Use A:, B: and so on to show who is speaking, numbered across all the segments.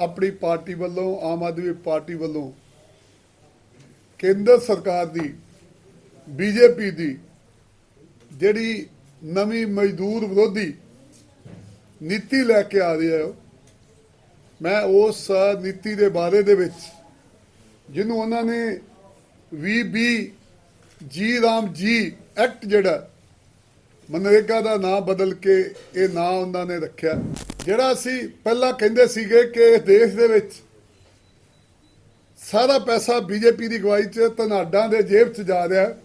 A: ਆਪਣੀ ਪਾਰਟੀ ਵੱਲੋਂ, ਆਮ ਆਦਮੀ ਪਾਰਟੀ ਵੱਲੋਂ, ਕੇਂਦਰ ਸਰਕਾਰ ਦੀ, ਬੀਜੇਪੀ ਦੀ, ਜਿਹੜੀ ਨਵੀਂ ਮਜ਼ਦੂਰ ਵਿਰੋਧੀ ਨੀਤੀ ਲੈ ਕੇ ਆ ਰਹੀ ਹੈ, ਮੈਂ ਉਸ ਨੀਤੀ ਦੇ ਬਾਰੇ ਦੇ ਵਿੱਚ, ਜਿਹਨੂੰ ਉਹਨਾਂ ਨੇ ਵੀਬੀ ਜੀ ਰਾਮ ਜੀ ਐਕਟ ਜਿਹੜਾ ਮਨਰੇਗਾ ਦਾ ਨਾਮ ਬਦਲ ਕੇ ਇਹ ਨਾਂ ਉਹਨਾਂ ਨੇ ਰੱਖਿਆ। ਜਿਹੜਾ ਅਸੀਂ ਪਹਿਲਾਂ ਕਹਿੰਦੇ ਸੀਗੇ ਕਿ ਇਸ ਦੇਸ਼ ਦੇ ਵਿੱਚ ਸਾਰਾ ਪੈਸਾ ਬੀਜੇਪੀ ਦੀ ਗਵਾਈ 'ਚ, ਧਨਾਡਾਂ ਦੇ ਜੇਬ 'ਚ ਜਾ ਰਿਹਾ ਹੈ।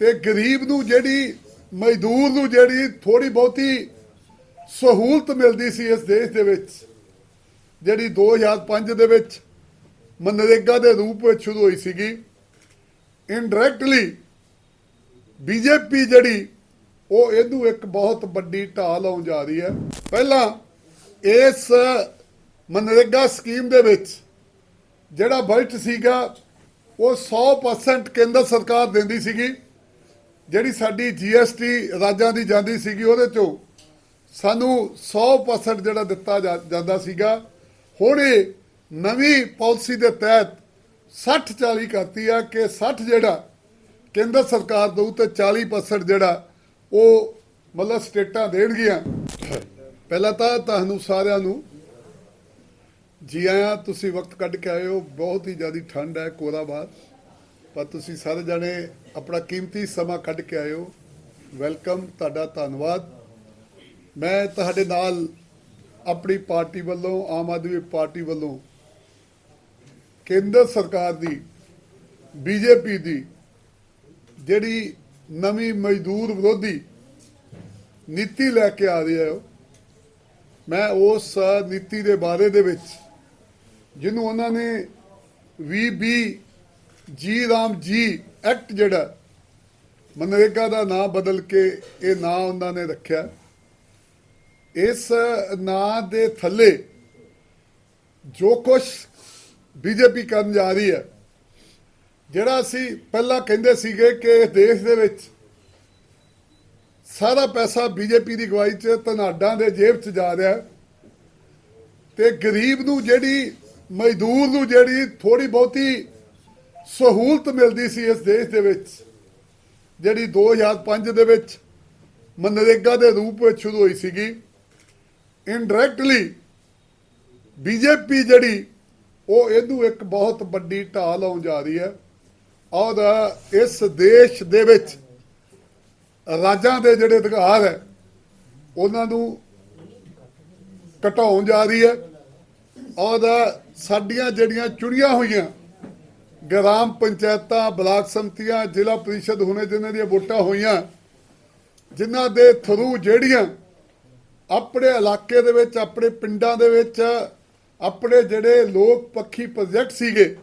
A: ਤੇ ਗਰੀਬ ਨੂੰ ਜਿਹੜੀ, ਮਜ਼ਦੂਰ ਨੂੰ ਜਿਹੜੀ ਥੋੜੀ ਬਹੁਤੀ ਸਹੂਲਤ ਮਿਲਦੀ ਸੀ ਇਸ ਦੇਸ਼ ਦੇ ਵਿੱਚ, ਜਿਹੜੀ 2005 ਦੇ ਵਿੱਚ ਮਨਰੇਗਾ ਦੇ ਰੂਪ ਵਿੱਚ ਸ਼ੁਰੂ ਹੋਈ ਸੀਗੀ। ਇਨਡਾਇਰੈਕਟਲੀ ਬੀਜੇਪੀ ਜਿਹੜੀ, ਉਹ ਇਹਨੂੰ ਇੱਕ ਬਹੁਤ ਵੱਡੀ ਢਾਲ ਲਾਉਣ ਜਾ ਰਹੀ ਹੈ। ਪਹਿਲਾਂ ਇਸ ਮਨਰੇਗਾ ਸਕੀਮ ਦੇ ਵਿੱਚ ਜਿਹੜਾ ਬਜਟ ਸੀਗਾ, ਉਹ 100% ਕੇਂਦਰ ਸਰਕਾਰ ਦਿੰਦੀ ਸੀਗੀ। ਜਿਹੜੀ ਸਾਡੀ ਜੀਐਸਟੀ ਰਾਜਾਂ ਦੀ ਜਾਂਦੀ ਸੀਗੀ, ਉਹਦੇ ਚੋਂ ਸਾਨੂੰ 100% ਜਿਹੜਾ ਦਿੱਤਾ ਜਾ- ਜਾਂਦਾ ਸੀਗਾ। ਹੁਣ ਇਹ ਨਵੀਂ ਪਾਲਿਸੀ ਦੇ ਤਹਿਤ 60 40 ਕਰਤੀ ਆ ਕਿ 60 ਜਿਹੜਾ ਕੇਂਦਰ ਸਰਕਾਰ ਦਊ ਤੇ 40% ਜਿਹੜਾ ਉਹ ਮਤਲਬ ਸਟੇਟਾਂ ਦੇਣਗੀਆਂ। ਪਹਿਲਾਂ ਤਾਂ ਤੁਹਾਨੂੰ ਸਾਰਿਆਂ ਨੂੰ ਜੀ ਆਇਆਂ, ਤੁਸੀਂ ਵਕਤ ਕੱਢ ਕੇ ਆਏ ਹੋ, ਬਹੁਤ ਹੀ ਜ਼ਿਆਦਾ ਠੰਡ ਹੈ ਕੋਰਾ ਪਰ ਤੁਸੀਂ ਸਾਰੇ ਜਣੇ ਆਪਣਾ ਕੀਮਤੀ ਸਮਾਂ ਕੱਢ ਕੇ ਆਏ ਹੋ। ਵੈਲਕਮ, ਤੁਹਾਡਾ ਧੰਨਵਾਦ। ਮੈਂ ਤੁਹਾਡੇ ਨਾਲ ਆਪਣੀ ਪਾਰਟੀ ਵੱਲੋਂ, ਆਮ ਆਦਮੀ ਪਾਰਟੀ ਵੱਲੋਂ ਕੇਂਦਰ ਸਰਕਾਰ ਦੀ, ਬੀਜੇਪੀ ਦੀ ਜਿਹੜੀ ਨਵੀਂ ਮਜ਼ਦੂਰ ਵਿਰੋਧੀ ਨੀਤੀ ਲੈ ਕੇ ਆ ਰਹੀ ਹੈ, ਮੈਂ ਉਸ ਨੀਤੀ ਦੇ ਬਾਰੇ ਦੇ ਵਿੱਚ ਜਿਹਨੂੰ ਉਹਨਾਂ ਨੇ ਵੀਬੀ ਜੀ ਰਾਮ ਜੀ ਐਕਟ ਜਿਹੜਾ ਮਨਰੇਗਾ ਦਾ ਨਾਮ ਬਦਲ ਕੇ ਇਹ ਨਾਂ ਉਹਨਾਂ ਨੇ ਰੱਖਿਆ। ਇਸ ਨਾਂ ਦੇ ਥੱਲੇ ਜੋ ਕੁਝ ਬੀਜੇਪੀ ਕਰਨ ਜਾ ਰਹੀ ਹੈ ਜਿਹੜਾ ਅਸੀਂ ਪਹਿਲਾਂ ਕਹਿੰਦੇ ਸੀਗੇ ਕਿ ਇਸ ਦੇਸ਼ ਦੇ ਵਿੱਚ ਸਾਰਾ ਪੈਸਾ ਬੀਜੇਪੀ ਦੀ ਗਵਾਈ 'ਚ ਧਨਾਡਾਂ ਦੇ ਜੇਬ 'ਚ ਜਾ ਰਿਹਾ ਹੈ। ਤੇ ਗਰੀਬ ਨੂੰ ਜਿਹੜੀ, ਮਜ਼ਦੂਰ ਨੂੰ ਜਿਹੜੀ ਥੋੜੀ ਬਹੁਤੀ ਸਹੂਲਤ ਮਿਲਦੀ ਸੀ ਇਸ ਦੇਸ਼ ਦੇ ਵਿੱਚ, ਜਿਹੜੀ 2005 ਦੇ ਵਿੱਚ ਮਨਰੇਗਾ ਦੇ ਰੂਪ ਵਿੱਚ ਸ਼ੁਰੂ ਹੋਈ ਸੀਗੀ ਇਨਡਾਇਰੈਕਟਲੀ ਬੀਜੇਪੀ ਜਿਹੜੀ, ਉਹ ਇਹਨੂੰ ਇੱਕ ਬਹੁਤ ਵੱਡੀ ਢਾਲ ਲਾਉਣ ਜਾ ਰਹੀ ਹੈ। ਔਰ ਇਸ ਦੇਸ਼ ਦੇ ਵਿੱਚ ਰਾਜਾਂ ਦੇ ਜਿਹੜੇ ਅਧਿਕਾਰ ਹੈ, ਉਹਨਾਂ ਨੂੰ ਘਟਾਉਣ ਜਾ ਰਹੀ ਹੈ। ਔਰ ਸਾਡੀਆਂ ਜਿਹੜੀਆਂ ਚੁਣੀਆਂ ਹੋਈਆਂ ਗ੍ਰਾਮ ਪੰਚਾਇਤਾਂ, ਬਲਾਕ ਸੰਮਤੀਆਂ, ਜ਼ਿਲ੍ਹਾ ਪ੍ਰੀਸ਼ਦ ਹੋਣੇ ਜਿਨ੍ਹਾਂ ਦੀਆਂ ਵੋਟਾਂ ਹੋਈਆਂ, ਜਿਨ੍ਹਾਂ ਦੇ ਥਰੂ ਜਿਹੜੀਆਂ ਆਪਣੇ ਇਲਾਕੇ ਦੇ ਵਿੱਚ, ਆਪਣੇ ਪਿੰਡਾਂ ਦੇ ਵਿੱਚ, ਆਪਣੇ ਜਿਹੜੇ ਲੋਕ ਪੱਖੀ ਪ੍ਰੋਜੈਕਟ ਸੀਗੇ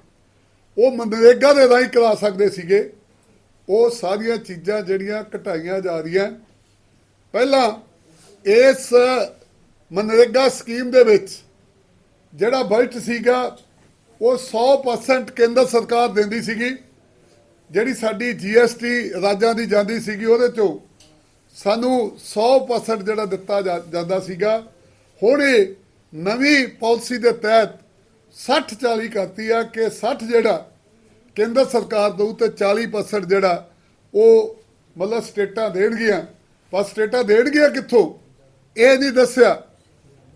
A: ਉਹ ਮਨਰੇਗਾ ਦੇ ਰਾਹੀਂ ਕਰਾ ਸਕਦੇ ਸੀਗੇ। ਉਹ ਸਾਰੀਆਂ ਚੀਜ਼ਾਂ ਜਿਹੜੀਆਂ ਘਟਾਈਆਂ ਜਾ ਰਹੀਆਂ। ਪਹਿਲਾਂ ਇਸ ਮਨਰੇਗਾ ਸਕੀਮ ਦੇ ਵਿੱਚ ਜਿਹੜਾ ਬਜਟ ਸੀਗਾ, ਉਹ 100% ਕੇਂਦਰ ਸਰਕਾਰ ਦਿੰਦੀ ਸੀਗੀ। ਜਿਹੜੀ ਸਾਡੀ ਜੀਐਸਟੀ ਰਾਜਾਂ ਦੀ ਜਾਂਦੀ ਸੀਗੀ, ਉਹਦੇ ਚੋਂ ਸਾਨੂੰ 100% ਜਿਹੜਾ ਦਿੱਤਾ ਜਾ- ਜਾਂਦਾ ਸੀਗਾ। ਹੁਣ ਇਹ ਨਵੀਂ ਪਾਲਿਸੀ ਦੇ ਤਹਿਤ 60 40 ਕਰਤੀ ਆ ਕਿ 60 ਜਿਹੜਾ ਕੇਂਦਰ ਸਰਕਾਰ ਦਊ ਤੇ 40% ਜਿਹੜਾ ਉਹ ਮਤਲਬ ਸਟੇਟਾਂ ਦੇਣਗੀਆਂ। ਪਰ ਸਟੇਟਾਂ ਦੇਣਗੀਆਂ ਕਿੱਥੋਂ? ਇਹ ਨਹੀਂ ਦੱਸਿਆ।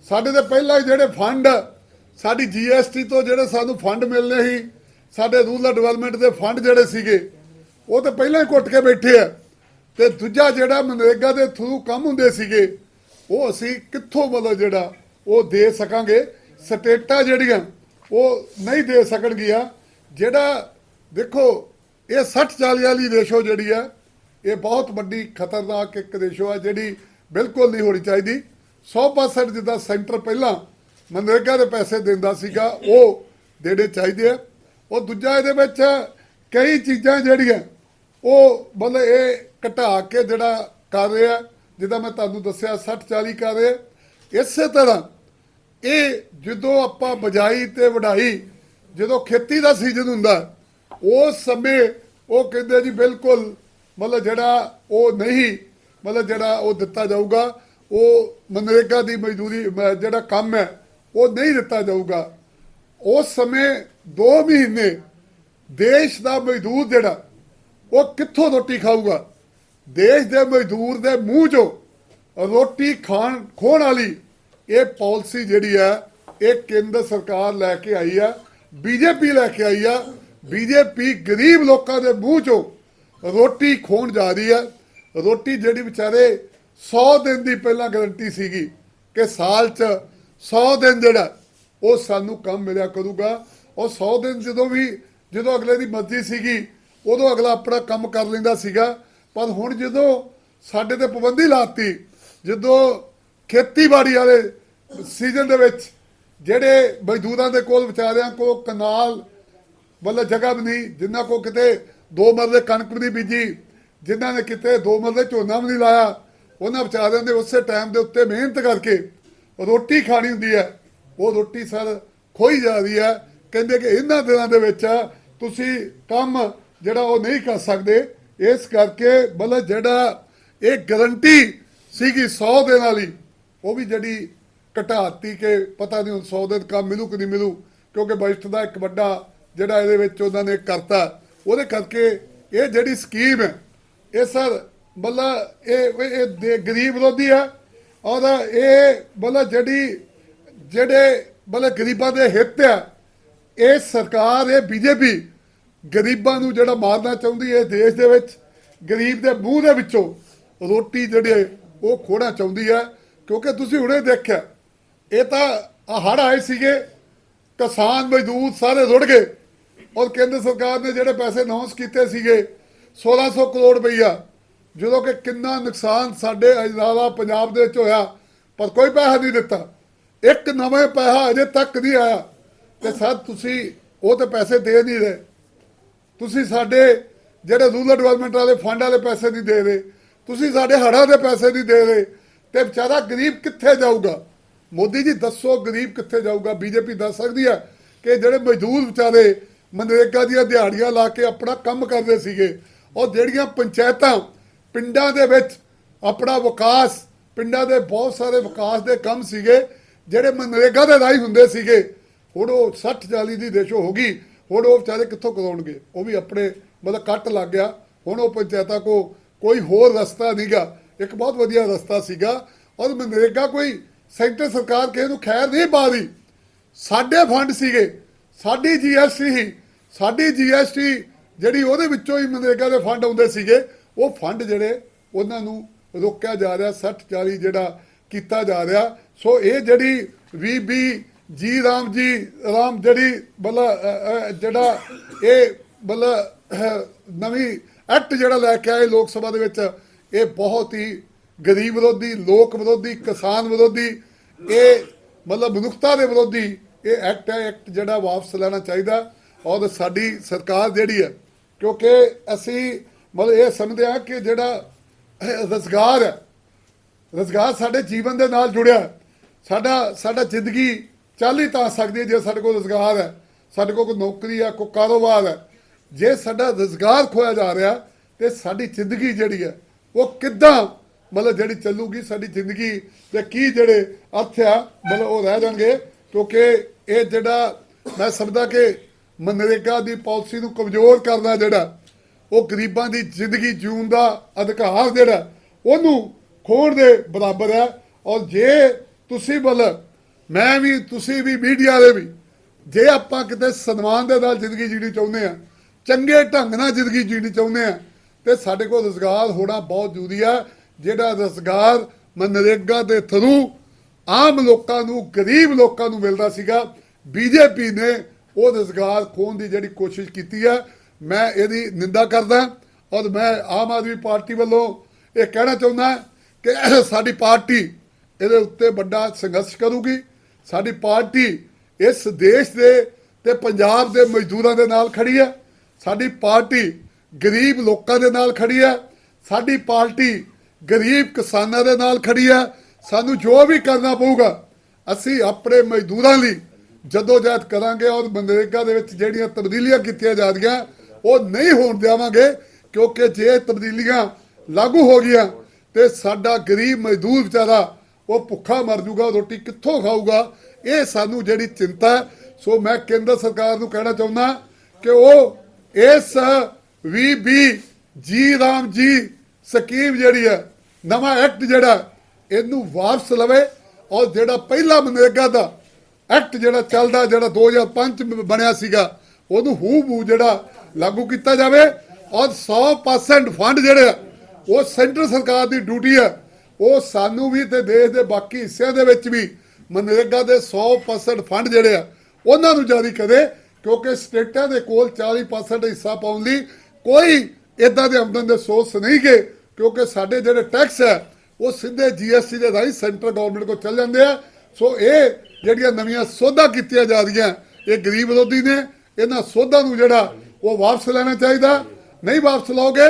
A: ਸਾਡੇ ਤੇ ਪਹਿਲਾਂ ਜਿਹੜੇ ਫੰਡ, ਸਾਡੀ ਜੀਐਸਟੀ ਤੋਂ ਜਿਹੜੇ ਸਾਨੂੰ ਫੰਡ ਮਿਲਨੇ ਸੀ, ਸਾਡੇ ਰੂਰਲ ਡਿਵੈਲਪਮੈਂਟ ਦੇ ਫੰਡ ਜਿਹੜੇ ਸੀਗੇ, ਉਹ ਤਾਂ ਪਹਿਲਾਂ ਹੀ ਘੁੱਟ ਕੇ ਬੈਠੇ ਆ। ਤੇ ਦੂਜਾ ਜਿਹੜਾ ਮਨਰੇਗਾ ਦੇ ਥਰੂ ਕੰਮ ਹੁੰਦੇ ਸੀਗੇ, ਉਹ ਅਸੀਂ ਕਿੱਥੋਂ ਮਤਲਬ ਜਿਹੜਾ ਉਹ ਦੇ ਸਕਾਂਗੇ? ਸਟੇਟਾਂ ਜਿਹੜੀਆਂ ਉਹ ਨਹੀਂ ਦੇ ਸਕਣਗੀਆਂ। ਜਿਹੜਾ ਦੇਖੋ, ਇਹ 60 40 ਵਾਲੀ ਰੇਸ਼ੋ ਜਿਹੜੀ ਹੈ ਇਹ ਬਹੁਤ ਵੱਡੀ ਖਤਰਨਾਕ ਇੱਕ ਰੇਸ਼ੋ ਹੈ ਜਿਹੜੀ ਬਿਲਕੁਲ ਨਹੀਂ ਹੋਣੀ ਚਾਹੀਦੀ। 100% ਜਿੱਦਾਂ ਸੈਂਟਰ ਪਹਿਲਾਂ ਮਨਰੇਗਾ ਦੇ ਪੈਸੇ ਦਿੰਦਾ ਸੀਗਾ, ਉਹ ਦੇਣੇ ਚਾਹੀਦੇ ਆ। ਉਹ ਦੂਜਾ ਇਹਦੇ ਵਿੱਚ ਕਈ ਚੀਜ਼ਾਂ ਜਿਹੜੀਆਂ, ਉਹ ਮਤਲਬ ਇਹ ਘਟਾ ਕੇ ਜਿਹੜਾ ਕਰ ਰਿਹਾ, ਜਿੱਦਾਂ ਮੈਂ ਤੁਹਾਨੂੰ ਦੱਸਿਆ 60 40 ਕਰ ਰਿਹਾ। ਇਸੇ ਤਰ੍ਹਾਂ ਇਹ ਜਦੋਂ ਆਪਾਂ ਬਜਾਈ ਤੇ ਵਢਾਈ, ਜਦੋਂ ਖੇਤੀ ਦਾ ਸੀਜ਼ਨ ਹੁੰਦਾ, ਉਸ ਸਮੇਂ ਉਹ ਕਹਿੰਦੇ ਜੀ ਬਿਲਕੁਲ, ਮਤਲਬ ਜਿਹੜਾ ਉਹ ਨਹੀਂ, ਮਤਲਬ ਜਿਹੜਾ ਉਹ ਦਿੱਤਾ ਜਾਊਗਾ, ਉਹ ਮਨਰੇਗਾ ਦੀ ਮਜ਼ਦੂਰੀ ਜਿਹੜਾ ਕੰਮ ਹੈ, ਉਹ ਨਹੀਂ ਦਿੱਤਾ ਜਾਊਗਾ। ਉਸ ਸਮੇਂ 2 ਮਹੀਨੇ ਦੇਸ਼ ਦਾ ਮਜ਼ਦੂਰ ਜਿਹੜਾ, ਉਹ ਕਿੱਥੋਂ ਰੋਟੀ ਖਾਊਗਾ? ਦੇਸ਼ ਦੇ ਮਜ਼ਦੂਰ ਦੇ ਮੂੰਹ 'ਚੋਂ ਰੋਟੀ ਖਾਣ, ਖੋਣ ਵਾਲੀ ਇਹ ਪਾਲਿਸੀ ਜਿਹੜੀ ਆ, ਇਹ ਕੇਂਦਰ ਸਰਕਾਰ ਲੈ ਕੇ ਆਈ ਆ, ਬੀਜੇਪੀ ਲੈ ਕੇ ਆਈ ਆ। ਬੀਜੇਪੀ ਗਰੀਬ ਲੋਕਾਂ ਦੇ ਮੂੰਹ 'ਚੋਂ ਰੋਟੀ ਖੋਣ ਜਾ ਰਹੀ ਆ। ਰੋਟੀ ਜਿਹੜੀ ਵਿਚਾਰੇ 100 ਦਿਨ ਦੀ ਪਹਿਲਾਂ ਗਾਰੰਟੀ ਸੀਗੀ ਕਿ ਸਾਲ 'ਚ 100 ਦਿਨ ਜਿਹੜਾ, ਉਹ ਸਾਨੂੰ ਕੰਮ ਮਿਲਿਆ ਕਰੂਗਾ। ਉਹ 100 ਦਿਨ ਜਦੋਂ ਵੀ, ਜਦੋਂ ਅਗਲੇ ਦੀ ਮਰਜ਼ੀ ਸੀਗੀ, ਉਦੋਂ ਅਗਲਾ ਆਪਣਾ ਕੰਮ ਕਰ ਲੈਂਦਾ ਸੀਗਾ। ਪਰ ਹੁਣ ਜਦੋਂ ਸਾਡੇ ਤੇ ਪਾਬੰਦੀ ਲਾਤੀ, ਜਦੋਂ ਖੇਤੀਬਾੜੀ ਵਾਲੇ ਸੀਜ਼ਨ ਦੇ ਵਿੱਚ ਜਿਹੜੇ ਮਜ਼ਦੂਰਾਂ ਦੇ ਕੋਲ ਵਿਚਾਰਿਆਂ ਕੋਲ ਕਨਾਲ ਮਤਲਬ ਜਗ੍ਹਾ ਵੀ ਨਹੀਂ, ਜਿਨ੍ਹਾਂ ਕੋ ਕਿਤੇ ਦੋ ਮਰਲੇ ਕਣਕ ਵੀ ਨਹੀਂ ਬੀਜੀ, ਜਿਨ੍ਹਾਂ ਨੇ ਕਿਤੇ ਦੋ ਮਰਲੇ ਝੋਨਾ ਵੀ ਨਹੀਂ ਲਾਇਆ, ਉਹਨਾਂ ਵਿਚਾਰਿਆਂ ਦੇ ਉਸੇ ਟਾਈਮ ਦੇ ਉੱਤੇ ਮਿਹਨਤ ਕਰਕੇ ਰੋਟੀ ਖਾਣੀ ਹੁੰਦੀ ਹੈ। ਉਹ ਰੋਟੀ ਸਰ ਖੋਈ ਜਾ ਰਹੀ ਹੈ। ਕਹਿੰਦੇ ਕਿ ਇਹਨਾਂ ਦਿਨਾਂ ਦੇ ਵਿੱਚ ਤੁਸੀਂ ਕੰਮ ਜਿਹੜਾ ਉਹ ਨਹੀਂ ਕਰ ਸਕਦੇ, ਇਸ ਕਰਕੇ ਮਤਲਬ ਜਿਹੜਾ ਇਹ ਗਰੰਟੀ ਸੀਗੀ 100 ਦਿਨ ਵਾਲੀ ਉਹ ਵੀ ਜਿਹੜੀ ਘਟਾਤੀ ਕਿ ਪਤਾ ਨਹੀਂ ਹੁਣ 100 ਦਿਨ ਕੰਮ ਮਿਲੂ ਕਿ ਨਹੀਂ ਮਿਲੂ, ਕਿਉਂਕਿ ਬਜਟ ਦਾ ਇੱਕ ਵੱਡਾ ਜਿਹੜਾ ਇਹਦੇ ਵਿੱਚ ਉਹਨਾਂ ਨੇ ਕਰਤਾ। ਉਹਦੇ ਕਰਕੇ ਇਹ ਜਿਹੜੀ ਸਕੀਮ ਹੈ, ਇਹ ਸਰ ਮਤਲਬ ਇਹ ਇਹ ਗਰੀਬ ਵਿਰੋਧੀ ਹੈ ਔਰ ਇਹ ਮਤਲਬ ਜਿਹੜੀ, ਜਿਹੜੇ ਮਤਲਬ ਗਰੀਬਾਂ ਦੇ ਹਿੱਤ ਹੈ ਇਹ ਸਰਕਾਰ, ਇਹ ਬੀਜੇਪੀ ਗਰੀਬਾਂ ਨੂੰ ਜਿਹੜਾ ਮਾਰਨਾ ਚਾਹੁੰਦੀ ਹੈ ਦੇਸ਼ ਦੇ ਵਿੱਚ, ਗਰੀਬ ਦੇ ਮੂੰਹ ਦੇ ਵਿੱਚੋਂ ਰੋਟੀ ਜਿਹੜੇ ਉਹ ਖੋਣਾ ਚਾਹੁੰਦੀ ਹੈ, ਕਿਉਂਕਿ ਤੁਸੀਂ ਹੁਣੇ ਦੇਖਿਆ ਇਹ ਤਾਂ ਆਹ ਹੜ੍ਹ ਆਏ ਸੀਗੇ, ਕਿਸਾਨ ਮਜ਼ਦੂਰ ਸਾਰੇ ਰੁੜ ਗਏ ਔਰ ਕੇਂਦਰ ਸਰਕਾਰ ਨੇ ਜਿਹੜੇ ਪੈਸੇ ਅਨਾਉਂਸ ਕੀਤੇ ਸੀਗੇ 1600 ਕਰੋੜ ਰੁਪਈਆ, ਜਦੋਂ ਕਿ ਕਿੰਨਾ ਨੁਕਸਾਨ ਸਾਡੇ ਅਜਨਾਲਾ ਪੰਜਾਬ ਦੇ ਵਿੱਚ ਹੋਇਆ, ਪਰ ਕੋਈ ਪੈਸਾ ਨਹੀਂ ਦਿੱਤਾ। ਇੱਕ ਨਵੇਂ ਪੈਸਾ ਅਜੇ ਤੱਕ ਨਹੀਂ ਆਇਆ। ਤੇ ਸਰ, ਤੁਸੀਂ ਉਹ ਤੇ ਪੈਸੇ ਦੇ ਨਹੀਂ ਰਹੇ। ਤੁਸੀਂ ਸਾਡੇ ਜਿਹੜੇ ਰੂਰਲ ਡਿਵੈਲਪਮੈਂਟ ਵਾਲੇ ਫੰਡ ਵਾਲੇ ਪੈਸੇ ਨਹੀਂ ਦੇ ਰਹੇ। ਤੁਸੀਂ ਸਾਡੇ ਹੜ੍ਹਾਂ ਦੇ ਪੈਸੇ ਨਹੀਂ ਦੇ ਰਹੇ। ਤੇ ਵਿਚਾਰਾ ਗਰੀਬ ਕਿੱਥੇ ਜਾਊਗਾ? ਮੋਦੀ ਜੀ, ਦੱਸੋ ਗਰੀਬ ਕਿੱਥੇ ਜਾਊਗਾ? ਬੀਜੇਪੀ ਦੱਸ ਸਕਦੀ ਹੈ ਕਿ ਜਿਹੜੇ ਮਜ਼ਦੂਰ ਵਿਚਾਰੇ ਮਨਰੇਗਾ ਦੀਆਂ ਦਿਹਾੜੀਆਂ ਲਾ ਕੇ ਆਪਣਾ ਕੰਮ ਕਰਦੇ ਸੀਗੇ ਔਰ ਜਿਹੜੀਆਂ ਪੰਚਾਇਤਾਂ ਪਿੰਡਾਂ ਦੇ ਵਿੱਚ ਆਪਣਾ ਵਿਕਾਸ, ਪਿੰਡਾਂ ਦੇ ਬਹੁਤ ਸਾਰੇ ਵਿਕਾਸ ਦੇ ਕੰਮ ਸੀਗੇ, ਜਿਹੜੇ ਮਨਰੇਗਾ ਦੇ ਰਾਹੀਂ ਹੁੰਦੇ ਸੀਗੇ, ਹੁਣ ਉਹ 60 40 ਦੀ ਰੇਸ਼ੋ ਹੋ ਗਈ, ਹੁਣ ਉਹ ਵਿਚਾਰੇ ਕਿੱਥੋਂ ਕਰਾਉਣਗੇ? ਉਹ ਵੀ ਆਪਣੇ ਮਤਲਬ ਕੱਟ ਲੱਗ ਗਿਆ, ਹੁਣ ਉਹ ਪੰਚਾਇਤਾਂ ਕੋ ਕੋਈ ਹੋਰ ਰਸਤਾ ਨਹੀਂਗਾ ਇੱਕ ਬਹੁਤ ਵਧੀਆ ਰਸਤਾ ਸੀਗਾ, ਔਰ ਮਨਰੇਗਾ ਕੋਈ ਸੈਂਟਰ ਸਰਕਾਰ ਕਿਸੇ ਨੂੰ ਖੈਰ ਨਹੀਂ ਪਾ ਰਹੀ ਸਾਡੇ ਫੰਡ ਸੀਗੇ, ਸਾਡੀ ਜੀਐਸਟੀ ਹੀ ਸਾਡੀ ਜੀਐਸਟੀ ਜਿਹੜੀ ਉਹਦੇ ਵਿੱਚੋਂ ਹੀ ਮਨਰੇਗਾ ਦੇ ਫੰਡ ਆਉਂਦੇ ਸੀਗੇ, ਉਹ ਫੰਡ ਜਿਹੜੇ ਉਹਨਾਂ ਨੂੰ ਰੋਕਿਆ ਜਾ ਰਿਹਾ 60 40 ਜਿਹੜਾ ਕੀਤਾ ਜਾ ਰਿਹਾ। ਸੋ ਇਹ ਜਿਹੜੀ ਵੀ ਵੀ ਜੀ ਰਾਮ ਜੀ, ਰਾਮ ਜਿਹੜੀ ਮਤਲਬ ਜਿਹੜਾ ਇਹ ਮਤਲਬ ਨਵੀਂ ਐਕਟ ਜਿਹੜਾ ਲੈ ਕੇ ਆਏ ਲੋਕ ਸਭਾ ਦੇ ਵਿੱਚ, ਇਹ ਬਹੁਤ ਹੀ ਗਰੀਬ ਵਿਰੋਧੀ, ਲੋਕ ਵਿਰੋਧੀ, ਕਿਸਾਨ ਵਿਰੋਧੀ, ਇਹ ਮਤਲਬ ਮਨੁੱਖਤਾ ਦੇ ਵਿਰੋਧੀ, ਇਹ ਐਕਟ ਹੈ ਐਕਟ ਜਿਹੜਾ ਵਾਪਸ ਲੈਣਾ ਚਾਹੀਦਾ। ਔਰ ਸਾਡੀ ਸਰਕਾਰ ਜਿਹੜੀ ਹੈ, ਕਿਉਂਕਿ ਅਸੀਂ ਮਤਲਬ ਇਹ ਸਮਝਦੇ ਹਾਂ ਕਿ ਜਿਹੜਾ ਰੋਜ਼ਗਾਰ ਹੈ, ਰੋਜ਼ਗਾਰ ਸਾਡੇ ਜੀਵਨ ਦੇ ਨਾਲ ਜੁੜਿਆ ਸਾਡਾ ਸਾਡਾ ਜ਼ਿੰਦਗੀ ਚੱਲ ਹੀ ਤਾਂ ਸਕਦੀ ਹੈ ਜੇ ਸਾਡੇ ਕੋਲ ਰੋਜ਼ਗਾਰ ਹੈ। ਸਾਡੇ ਕੋਲ ਕੋਈ ਨੌਕਰੀ ਹੈ, ਕੋਈ ਕਾਰੋਬਾਰ ਹੈ। ਜੇ ਸਾਡਾ ਰੋਜ਼ਗਾਰ ਖੋਇਆ ਜਾ ਰਿਹਾ ਤੇ ਸਾਡੀ ਜ਼ਿੰਦਗੀ ਜਿਹੜੀ ਹੈ, ਉਹ ਕਿੱਦਾਂ ਮਤਲਬ ਜਿਹੜੀ ਚੱਲੂਗੀ ਸਾਡੀ ਜ਼ਿੰਦਗੀ ਦੇ ਕੀ ਜਿਹੜੇ ਅਰਥ ਆ, ਮਤਲਬ ਉਹ ਰਹਿ ਜਾਣਗੇ। ਕਿਉਂਕਿ ਇਹ ਜਿਹੜਾ ਮੈਂ ਸਮਝਦਾ ਕਿ ਮਨਰੇਗਾ ਦੀ ਪਾਲਿਸੀ ਨੂੰ ਕਮਜ਼ੋਰ ਕਰਨਾ ਜਿਹੜਾ, ਉਹ ਗਰੀਬਾਂ ਦੀ ਜ਼ਿੰਦਗੀ ਜਿਉਣ ਦਾ ਅਧਿਕਾਰ ਜਿਹੜਾ, ਉਹਨੂੰ ਖੋਣ ਦੇ ਬਰਾਬਰ ਹੈ। ਔਰ ਜੇ ਤੁਸੀਂ ਮਤਲਬ, ਮੈਂ ਵੀ, ਤੁਸੀਂ ਵੀ, ਮੀਡੀਆ ਵਾਲੇ ਵੀ, ਜੇ ਆਪਾਂ ਕਿਤੇ ਸਨਮਾਨ ਦੇ ਨਾਲ ਜ਼ਿੰਦਗੀ ਜੀਣੀ ਚਾਹੁੰਦੇ ਆ ਚੰਗੇ ਢੰਗ ਨਾਲ ਜ਼ਿੰਦਗੀ ਜੀਣੀ ਚਾਹੁੰਦੇ ਆ ਤੇ ਸਾਡੇ ਕੋਲ ਰੋਜ਼ਗਾਰ ਹੋਣਾ ਬਹੁਤ ਜ਼ਰੂਰੀ ਆ ਜਿਹੜਾ ਰੋਜ਼ਗਾਰ ਮਨਰੇਗਾ ਦੇ ਥਰੂ ਆਮ ਲੋਕਾਂ ਨੂੰ, ਗਰੀਬ ਲੋਕਾਂ ਨੂੰ ਮਿਲਦਾ ਸੀਗਾ, ਬੀਜੇਪੀ ਨੇ ਉਹ ਰੋਜ਼ਗਾਰ ਖੋਣ ਦੀ ਜਿਹੜੀ ਕੋਸ਼ਿਸ਼ ਕੀਤੀ ਹੈ, ਮੈਂ ਇਹਦੀ ਨਿੰਦਾ ਕਰਦਾ ਔਰ ਮੈਂ ਆਮ ਆਦਮੀ ਪਾਰਟੀ ਵੱਲੋਂ ਇਹ ਕਹਿਣਾ ਚਾਹੁੰਦਾ ਕਿ ਸਾਡੀ ਪਾਰਟੀ ਇਹਦੇ ਉੱਤੇ ਵੱਡਾ ਸੰਘਰਸ਼ ਕਰੂਗੀ। ਸਾਡੀ ਪਾਰਟੀ ਇਸ ਦੇਸ਼ ਦੇ ਤੇ ਪੰਜਾਬ ਦੇ ਮਜ਼ਦੂਰਾਂ ਦੇ ਨਾਲ ਖੜੀ ਹੈ। ਸਾਡੀ ਪਾਰਟੀ ਗਰੀਬ ਲੋਕਾਂ ਦੇ ਨਾਲ ਖੜੀ ਹੈ। ਸਾਡੀ ਪਾਰਟੀ ਗਰੀਬ ਕਿਸਾਨਾਂ ਦੇ ਨਾਲ ਖੜੀ ਹੈ ਸਾਨੂੰ ਜੋ ਵੀ ਕਰਨਾ ਪਊਗਾ, ਅਸੀਂ ਆਪਣੇ ਮਜ਼ਦੂਰਾਂ ਲਈ ਜਦੋਂ ਜਹਿਦ ਕਰਾਂਗੇ ਔਰ ਮਨਰੇਗਾ ਦੇ ਵਿੱਚ ਜਿਹੜੀਆਂ ਤਬਦੀਲੀਆਂ ਕੀਤੀਆਂ ਜਾ ਰਹੀਆਂ, ਉਹ ਨਹੀਂ ਹੋਣ ਦੇਵਾਂਗੇ, ਕਿਉਂਕਿ ਜੇ ਤਬਦੀਲੀਆਂ ਲਾਗੂ ਹੋ ਗਈਆਂ, ਤੇ ਸਾਡਾ ਗਰੀਬ ਮਜ਼ਦੂਰ ਵਿਚਾਰਾ ਉਹ ਭੁੱਖਾ ਮਰ ਜਾਊਗਾ, ਰੋਟੀ ਕਿੱਥੋਂ ਖਾਊਗਾ ਇਹ ਸਾਨੂੰ ਜਿਹੜੀ ਚਿੰਤਾ ਹੈ। ਸੋ ਮੈਂ ਕੇਂਦਰ ਸਰਕਾਰ ਨੂੰ ਕਹਿਣਾ ਚਾਹੁੰਦਾ ਕਿ ਉਹ ਇਸ ਵੀ ਵੀ ਜੀ ਰਾਮ ਜੀ ਸਕੀਮ ਜਿਹੜੀ ਹੈ ਨਵਾਂ ਐਕਟ ਜਿਹੜਾ ਇਹਨੂੰ ਵਾਪਸ ਲਵੇ ਔਰ ਜਿਹੜਾ ਪਹਿਲਾ ਮਨਰੇਗਾ ਦਾ ਐਕਟ ਜਿਹੜਾ ਚੱਲਦਾ ਜਿਹੜਾ 2005 ਚ ਬਣਿਆ ਸੀਗਾ ਉਹਨੂੰ ਹੂ ਬੂ ਜਿਹੜਾ ਲਾਗੂ ਕੀਤਾ ਜਾਵੇ ਔਰ 100% ਫੰਡ ਜਿਹੜੇ ਆ, ਉਹ ਸੈਂਟਰ ਸਰਕਾਰ ਦੀ ਡਿਊਟੀ ਹੈ ਉਹ ਸਾਨੂੰ ਵੀ ਤੇ ਦੇਸ਼ ਦੇ ਬਾਕੀ ਹਿੱਸਿਆਂ ਦੇ ਵਿੱਚ ਵੀ ਮਨਰੇਗਾ ਦੇ 100% ਫੰਡ ਜਿਹੜੇ ਆ ਉਹਨਾਂ ਨੂੰ ਜਾਰੀ ਕਰੇ ਕਿਉਂਕਿ ਸਟੇਟਾਂ ਦੇ ਕੋਲ 40% ਹਿੱਸਾ ਪਾਉਣ ਲਈ ਕੋਈ ਇਦਾਂ ਦੇ ਆਮਦਨ ਦੇ ਸੋਰਸ ਨਹੀਂ ਗਏ ਕਿਉਂਕਿ ਸਾਡੇ ਜਿਹੜੇ ਟੈਕਸ ਹੈ, ਉਹ ਸਿੱਧੇ ਜੀਐਸਟੀ ਦੇ ਰਾਹੀਂ ਸੈਂਟਰ ਗਵਰਨਮੈਂਟ ਕੋਲ ਚੱਲ ਜਾਂਦੇ ਆ। ਸੋ ਇਹ ਜਿਹੜੀਆਂ ਨਵੀਆਂ ਸੋਧਾਂ ਕੀਤੀਆਂ ਜਾ ਰਹੀਆਂ, ਇਹ ਗਰੀਬ ਵਿਰੋਧੀ ਨੇ, ਇਹਨਾਂ ਸੋਧਾਂ ਨੂੰ ਜਿਹੜਾ, ਉਹ ਵਾਪਸ ਲੈਣਾ ਚਾਹੀਦਾ। ਨਹੀਂ ਵਾਪਸ ਲਓਗੇ,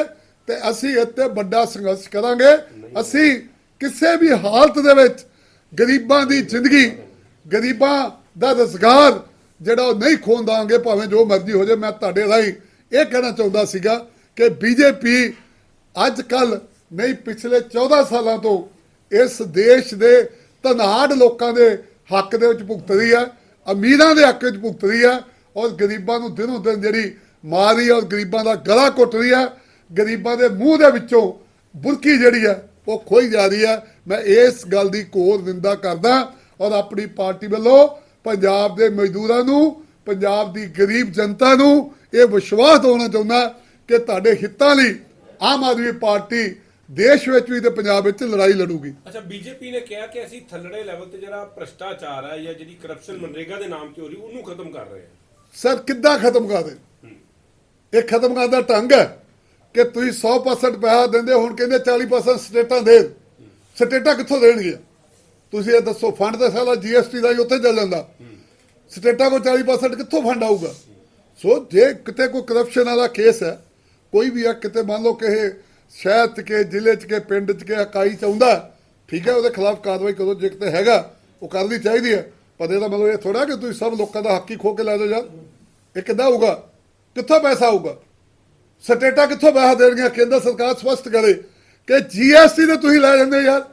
A: ਤੇ ਅਸੀਂ ਇੱਥੇ ਵੱਡਾ ਸੰਘਰਸ਼ ਕਰਾਂਗੇ। ਅਸੀਂ ਕਿਸੇ ਵੀ ਹਾਲਤ ਦੇ ਵਿੱਚ ਗਰੀਬਾਂ ਦੀ ਜ਼ਿੰਦਗੀ, ਗਰੀਬਾਂ ਦਾ ਰੁਜ਼ਗਾਰ ਜਿਹੜਾ ਉਹ ਨਹੀਂ ਖੋਣ ਦਾਂਗੇ ਭਾਵੇਂ ਜੋ ਮਰਜ਼ੀ ਹੋ ਜਾਏ ਮੈਂ ਤੁਹਾਡੇ ਰਾਹੀਂ ਇਹ ਕਹਿਣਾ ਚਾਹੁੰਦਾ ਸੀਗਾ ਕਿ ਬੀਜੇਪੀ ਅੱਜ ਕੱਲ ਨਹੀਂ, ਪਿਛਲੇ 14 ਸਾਲਾਂ ਤੋਂ ਇਸ ਦੇਸ਼ ਦੇ ਧਨਾੜ ਲੋਕਾਂ ਦੇ ਹੱਕ ਦੇ ਵਿੱਚ ਭੁਗਤ ਰਹੀ ਹੈ ਅਮੀਰਾਂ ਦੇ ਹੱਕ ਵਿੱਚ ਭੁਗਤ ਰਹੀ ਹੈ ਔਰ ਗਰੀਬਾਂ ਨੂੰ ਦਿਨੋਂ ਦਿਨ ਜਿਹੜੀ ਮਾਰ ਰਹੀ ਹੈ ਔਰ ਗਰੀਬਾਂ ਦਾ ਗਲਾ ਘੁੱਟ ਰਹੀ ਹੈ ਗਰੀਬਾਂ ਦੇ ਮੂੰਹ ਦੇ ਵਿੱਚੋਂ ਬੁਰਕੀ ਜਿਹੜੀ ਹੈ ਉਹ ਖੋਈ ਜਾ ਰਹੀ ਹੈ ਮੈਂ ਇਸ ਗੱਲ ਦੀ ਘੋਰ ਨਿੰਦਾ ਕਰਦਾ ਔਰ ਆਪਣੀ ਪਾਰਟੀ ਵੱਲੋਂ ਪੰਜਾਬ ਦੇ ਮਜ਼ਦੂਰਾਂ ਨੂੰ, ਪੰਜਾਬ ਦੀ ਗਰੀਬ ਜਨਤਾ ਨੂੰ ਇਹ ਵਿਸ਼ਵਾਸ ਹੋਣਾ ਚਾਹੁੰਦਾ ਕਿ ਤੁਹਾਡੇ ਹਿੱਤਾਂ ਲਈ ਆਮ ਆਦਮੀ ਪਾਰਟੀ ਦੇਸ਼ ਵਿੱਚ ਵੀ ਤੇ ਪੰਜਾਬ ਵਿੱਚ ਲੜਾਈ ਲੜੂਗੀ।
B: ਅੱਛਾ ਬੀਜੇਪੀ ਨੇ ਕਿਹਾ ਕਿ ਅਸੀਂ ਥੱਲੜੇ ਲੈਵਲ ਤੇ ਜਿਹੜਾ ਭ੍ਰਸ਼ਟਾਚਾਰ ਹੈ ਜਾਂ ਜਿਹੜੀ ਕਰਪਸ਼ਨ ਮਨਰੇਗਾ ਦੇ ਨਾਮ ਤੇ ਹੋ ਰਹੀ ਉਹਨੂੰ ਖਤਮ ਕਰ ਰਹੇ ਹਾਂ।
A: ਸਰ ਕਿੱਦਾਂ ਖਤਮ ਕਰ ਦੇ ਇਹ ਖਤਮ ਕਰਨ ਦਾ ਢੰਗ ਹੈ ਕਿ ਤੁਸੀਂ 100% ਪੈਸਾ ਦਿੰਦੇ ਹੁਣ ਕਹਿੰਦੇ 40% ਸਟੇਟਾਂ ਦੇ। ਸਟੇਟਾਂ ਕਿੱਥੋਂ ਦੇਣਗੀਆਂ? ਤੁਸੀਂ ਇਹ ਦੱਸੋ ਫੰਡ ਤਾਂ ਸਾਰਾ ਜੀਐਸਟੀ ਦਾ ਹੀ ਉੱਥੇ ਚੱਲ ਜਾਂਦਾ। ਸਟੇਟਾਂ ਕੋਲ 40% ਕਿੱਥੋਂ ਫੰਡ ਆਊਗਾ? ਸੋ ਜੇ ਕਿਤੇ ਕੋਈ ਕਰਪਸ਼ਨ ਵਾਲਾ ਕੇਸ ਹੈ ਕੋਈ ਵੀ ਆ, ਕਿਤੇ ਮੰਨ ਲਓ ਕਿਸੇ ਸ਼ਹਿਰ ਚ ਕੇ, ਜ਼ਿਲ੍ਹੇ ਚ ਕੇ, ਪਿੰਡ ਚ ਕੇ, ਇਕਾਈ ਚ ਆਉਂਦਾ, ਠੀਕ ਹੈ, ਉਹਦੇ ਖਿਲਾਫ ਕਾਰਵਾਈ ਕਰੋ, ਜੇ ਕਿਤੇ ਹੈਗਾ, ਉਹ ਕਰਨੀ ਚਾਹੀਦੀ ਹੈ। ਪਰ ਇਹਦਾ ਮਤਲਬ ਇਹ ਥੋੜਾ ਕਿ ਤੁਸੀਂ ਸਭ ਲੋਕਾਂ ਦਾ ਹੱਕ ਹੀ ਖੋ ਕੇ ਲੈ ਜਾਓ ਯਾਰ। ਇਹ ਕਿੱਦਾਂ ਹੋਊਗਾ? ਕਿੱਥੋਂ ਪੈਸਾ ਆਊਗਾ? ਸਟੇਟਾਂ ਕਿੱਥੋਂ ਪੈਸਾ ਦੇਣਗੀਆਂ? ਕੇਂਦਰ ਸਰਕਾਰ ਸਪਸ਼ਟ ਕਰੇ ਕਿ ਜੀਐਸਟੀ ਤੇ ਤੁਸੀਂ ਲੈ ਜਾਂਦੇ ਯਾਰ।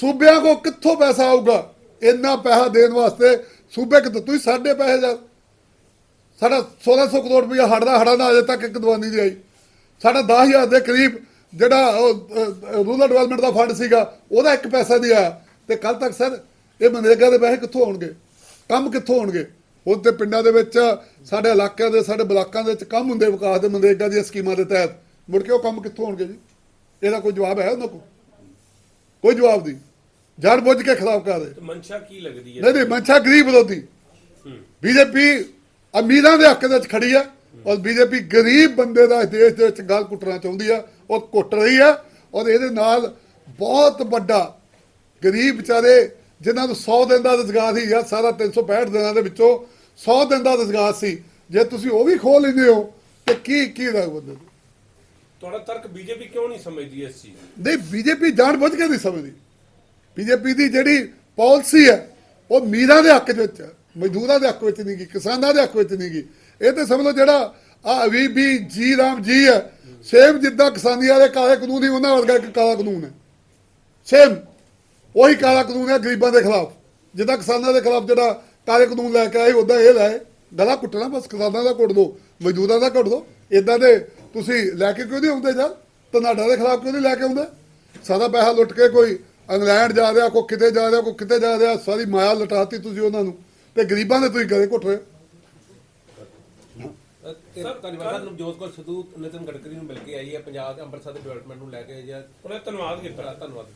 A: ਸੂਬਿਆਂ ਕੋ ਕਿੱਥੋਂ ਪੈਸਾ ਆਊਗਾ? ਇੰਨਾ ਪੈਸਾ ਦੇਣ ਵਾਸਤੇ ਸੂਬੇ ਕਿੱਥੋਂ? ਤੁਸੀਂ ਸਾਡੇ ਪੈਸੇ ਯਾਰ। ਸਾਡਾ 1600 ਕਰੋੜ ਰੁਪਇਆ ਹੜਦਾ ਹੜਾ ਨਾ ਅਜੇ ਤੱਕ ਇੱਕ ਦਵਾਨੀ ਦੀ ਆਈ। ਸਾਡਾ 10000 ਦੇ ਕਰੀਬ ਜਿਹੜਾ ਰੂਰਲ ਡਿਵੈਲਪਮੈਂਟ ਦਾ ਫੰਡ ਸੀਗਾ ਉਹਦਾ ਇੱਕ ਪੈਸਾ ਨਹੀਂ ਆਇਆ। ਤੇ ਕੱਲ ਤੱਕ ਸਰ ਇਹ ਮਨਰੇਗਾ ਦੇ ਪੈਸੇ ਕਿੱਥੋਂ ਆਉਣਗੇ? ਕੰਮ ਕਿੱਥੋਂ ਹੋਣਗੇ ਉਹ ਤੇ ਪਿੰਡਾਂ ਦੇ ਵਿੱਚ ਸਾਡੇ ਇਲਾਕਿਆਂ ਦੇ ਸਾਡੇ ਬਲਾਕਾਂ ਦੇ ਵਿੱਚ ਕੰਮ ਹੁੰਦੇ ਵਿਕਾਸ ਦੇ ਮਨਰੇਗਾ ਦੀਆਂ ਸਕੀਮਾਂ ਦੇ ਤਹਿਤ। ਮੁੜ ਕੇ ਉਹ ਕੰਮ ਕਿੱਥੋਂ ਹੋਣਗੇ ਜੀ? ਇਹਦਾ ਕੋਈ ਜਵਾਬ ਹੈ ਉਹਨਾਂ ਕੋਲ? ਕੋਈ ਜਵਾਬ ਨਹੀਂ। ਜਾਣ ਬੁੱਝ ਕੇ ਖਿਲਾਫ ਕਰ ਰਹੇ।
B: ਮਨਸ਼ਾ ਕੀ ਲੱਗਦੀ ਹੈ?
A: ਨਹੀਂ ਨਹੀਂ ਮਨਸ਼ਾ ਗਰੀਬ ਵਿਰੋਧੀ। ਬੀਜੇਪੀ ਅਮੀਰਾਂ ਦੇ ਹੱਕ ਦੇ ਵਿੱਚ ਖੜੀ ਆ। ਔਰ ਬੀਜੇਪੀ ਗਰੀਬ ਬੰਦੇ ਦਾ ਦੇਸ਼ ਦੇ ਵਿੱਚ ਗੱਲ ਕੁੱਟਣਾ ਚਾਹੁੰਦੀ ਆ ਉਹ ਕੁੱਟ ਰਹੀ ਆ ਔਰ ਇਹਦੇ ਨਾਲ ਬਹੁਤ ਵੱਡਾ ਗਰੀਬ ਵਿਚਾਰੇ ਜਿਨ੍ਹਾਂ ਨੂੰ 100 ਦਿਨ ਦਾ ਰੁਜ਼ਗਾਰ ਸੀ ਜਾਂ ਸਾਰਾ 365 ਦਿਨਾਂ ਦੇ ਵਿੱਚੋਂ 100 ਦਿਨ ਦਾ ਰੁਜ਼ਗਾਰ ਸੀ। ਜੇ ਤੁਸੀਂ ਉਹ ਵੀ ਖੋਲ ਲੈਂਦੇ ਹੋ ਤੇ ਕੀ ਕੀ ਦਾ ਬੰਦੇ?
B: ਤੁਹਾਡਾ ਤਰਕ ਬੀਜੇਪੀ ਕਿਉਂ ਨਹੀਂ ਸਮਝਦੀ ਇਸ ਚੀਜ਼ ਨੂੰ?
A: ਨਹੀਂ ਬੀਜੇਪੀ ਜਾਣ ਬੁੱਝ ਕੇ ਨਹੀਂ ਸਮਝਦੀ। ਬੀਜੇਪੀ ਦੀ ਜਿਹੜੀ ਪਾਲਿਸੀ ਹੈ ਉਹ ਮੀਰਾਂ ਦੇ ਹੱਕ ਵਿੱਚ ਹੈ ਮਜ਼ਦੂਰਾਂ ਦੇ ਹੱਕ ਵਿੱਚ ਨਹੀਂ ਗੀ ਕਿਸਾਨਾਂ ਦੇ ਹੱਕ ਵਿੱਚ ਨਹੀਂ ਗੀ ਇਹ ਤੇ ਸਮਝ ਲਓ ਜਿਹੜਾ ਆ ਵੀ ਵੀ ਜੀ ਰਾਮ ਜੀ ਹੈ ਸੇਮ ਜਿੱਦਾਂ ਕਿਸਾਨੀ ਵਾਲੇ ਕਾਲੇ ਕਾਨੂੰਨ ਹੀ ਉਹਨਾਂ ਵਰਗਾ ਇੱਕ ਕਾਲਾ ਕਾਨੂੰਨ ਹੈ। ਸੇਮ ਉਹੀ ਕਾਲਾ ਕਾਨੂੰਨ ਹੈ ਗਰੀਬਾਂ ਦੇ ਖਿਲਾਫ। ਜਿੱਦਾਂ ਕਿਸਾਨਾਂ ਦੇ ਖਿਲਾਫ ਜਿਹੜਾ ਕਾਲੇ ਕਾਨੂੰਨ ਲੈ ਕੇ ਆਏ ਉਦਾਂ ਇਹ ਲੈ ਗਲਾ ਕੁੱਟਣਾ ਬਸ, ਕਿਸਾਨਾਂ ਦਾ ਕੁੱਟ ਦੋ, ਮਜ਼ਦੂਰਾਂ ਦਾ ਕੁੱਟ ਦੋ। ਇਦਾਂ ਦੇ ਤੁਸੀਂ ਲੈ ਕੇ ਕਿਉਂ ਨਹੀਂ ਆਉਂਦੇ ਯਾਰ ਧਨਾਡਾ ਦੇ ਖਿਲਾਫ ਕਿਉਂ ਨਹੀਂ ਲੈ ਕੇ ਆਉਂਦੇ? ਸਾਰਾ ਪੈਸਾ ਲੁੱਟ ਕੇ ਕੋਈ ਇੰਗਲੈਂਡ ਜਾ ਰਿਹਾ, ਕੋਈ ਕਿਤੇ ਜਾ ਰਿਹਾ, ਕੋਈ ਕਿਤੇ ਜਾ ਰਿਹਾ, ਸਾਰੀ ਮਾਇਆ ਲਟਾਤੀ ਤੁਸੀਂ ਉਹਨਾਂ ਨੂੰ। ਤੇ ਗਰੀਬਾਂ ਦੇ ਤੁਸੀਂ ਗਲੇ ਘੁੱਟ ਰਹੇ ਹੋ।
C: ਤੇ ਧੰਨਵਾਦ। ਸਰ ਨਵਜੋਤ ਕੌਰ ਸਿੱਧੂ ਨਿਤਿਨ ਗਡਕਰੀ ਨੂੰ ਮਿਲ ਕੇ ਆਈ ਹੈ ਪੰਜਾਬ ਦੇ ਅੰਮ੍ਰਿਤਸਰ ਦੇ ਡਿਵੈਲਪਮੈਂਟ ਨੂੰ ਲੈ ਕੇ ਜਾਂ
B: ਉਹਨੇ ਧੰਨਵਾਦ ਕੀਤਾ।
C: ਧੰਨਵਾਦ।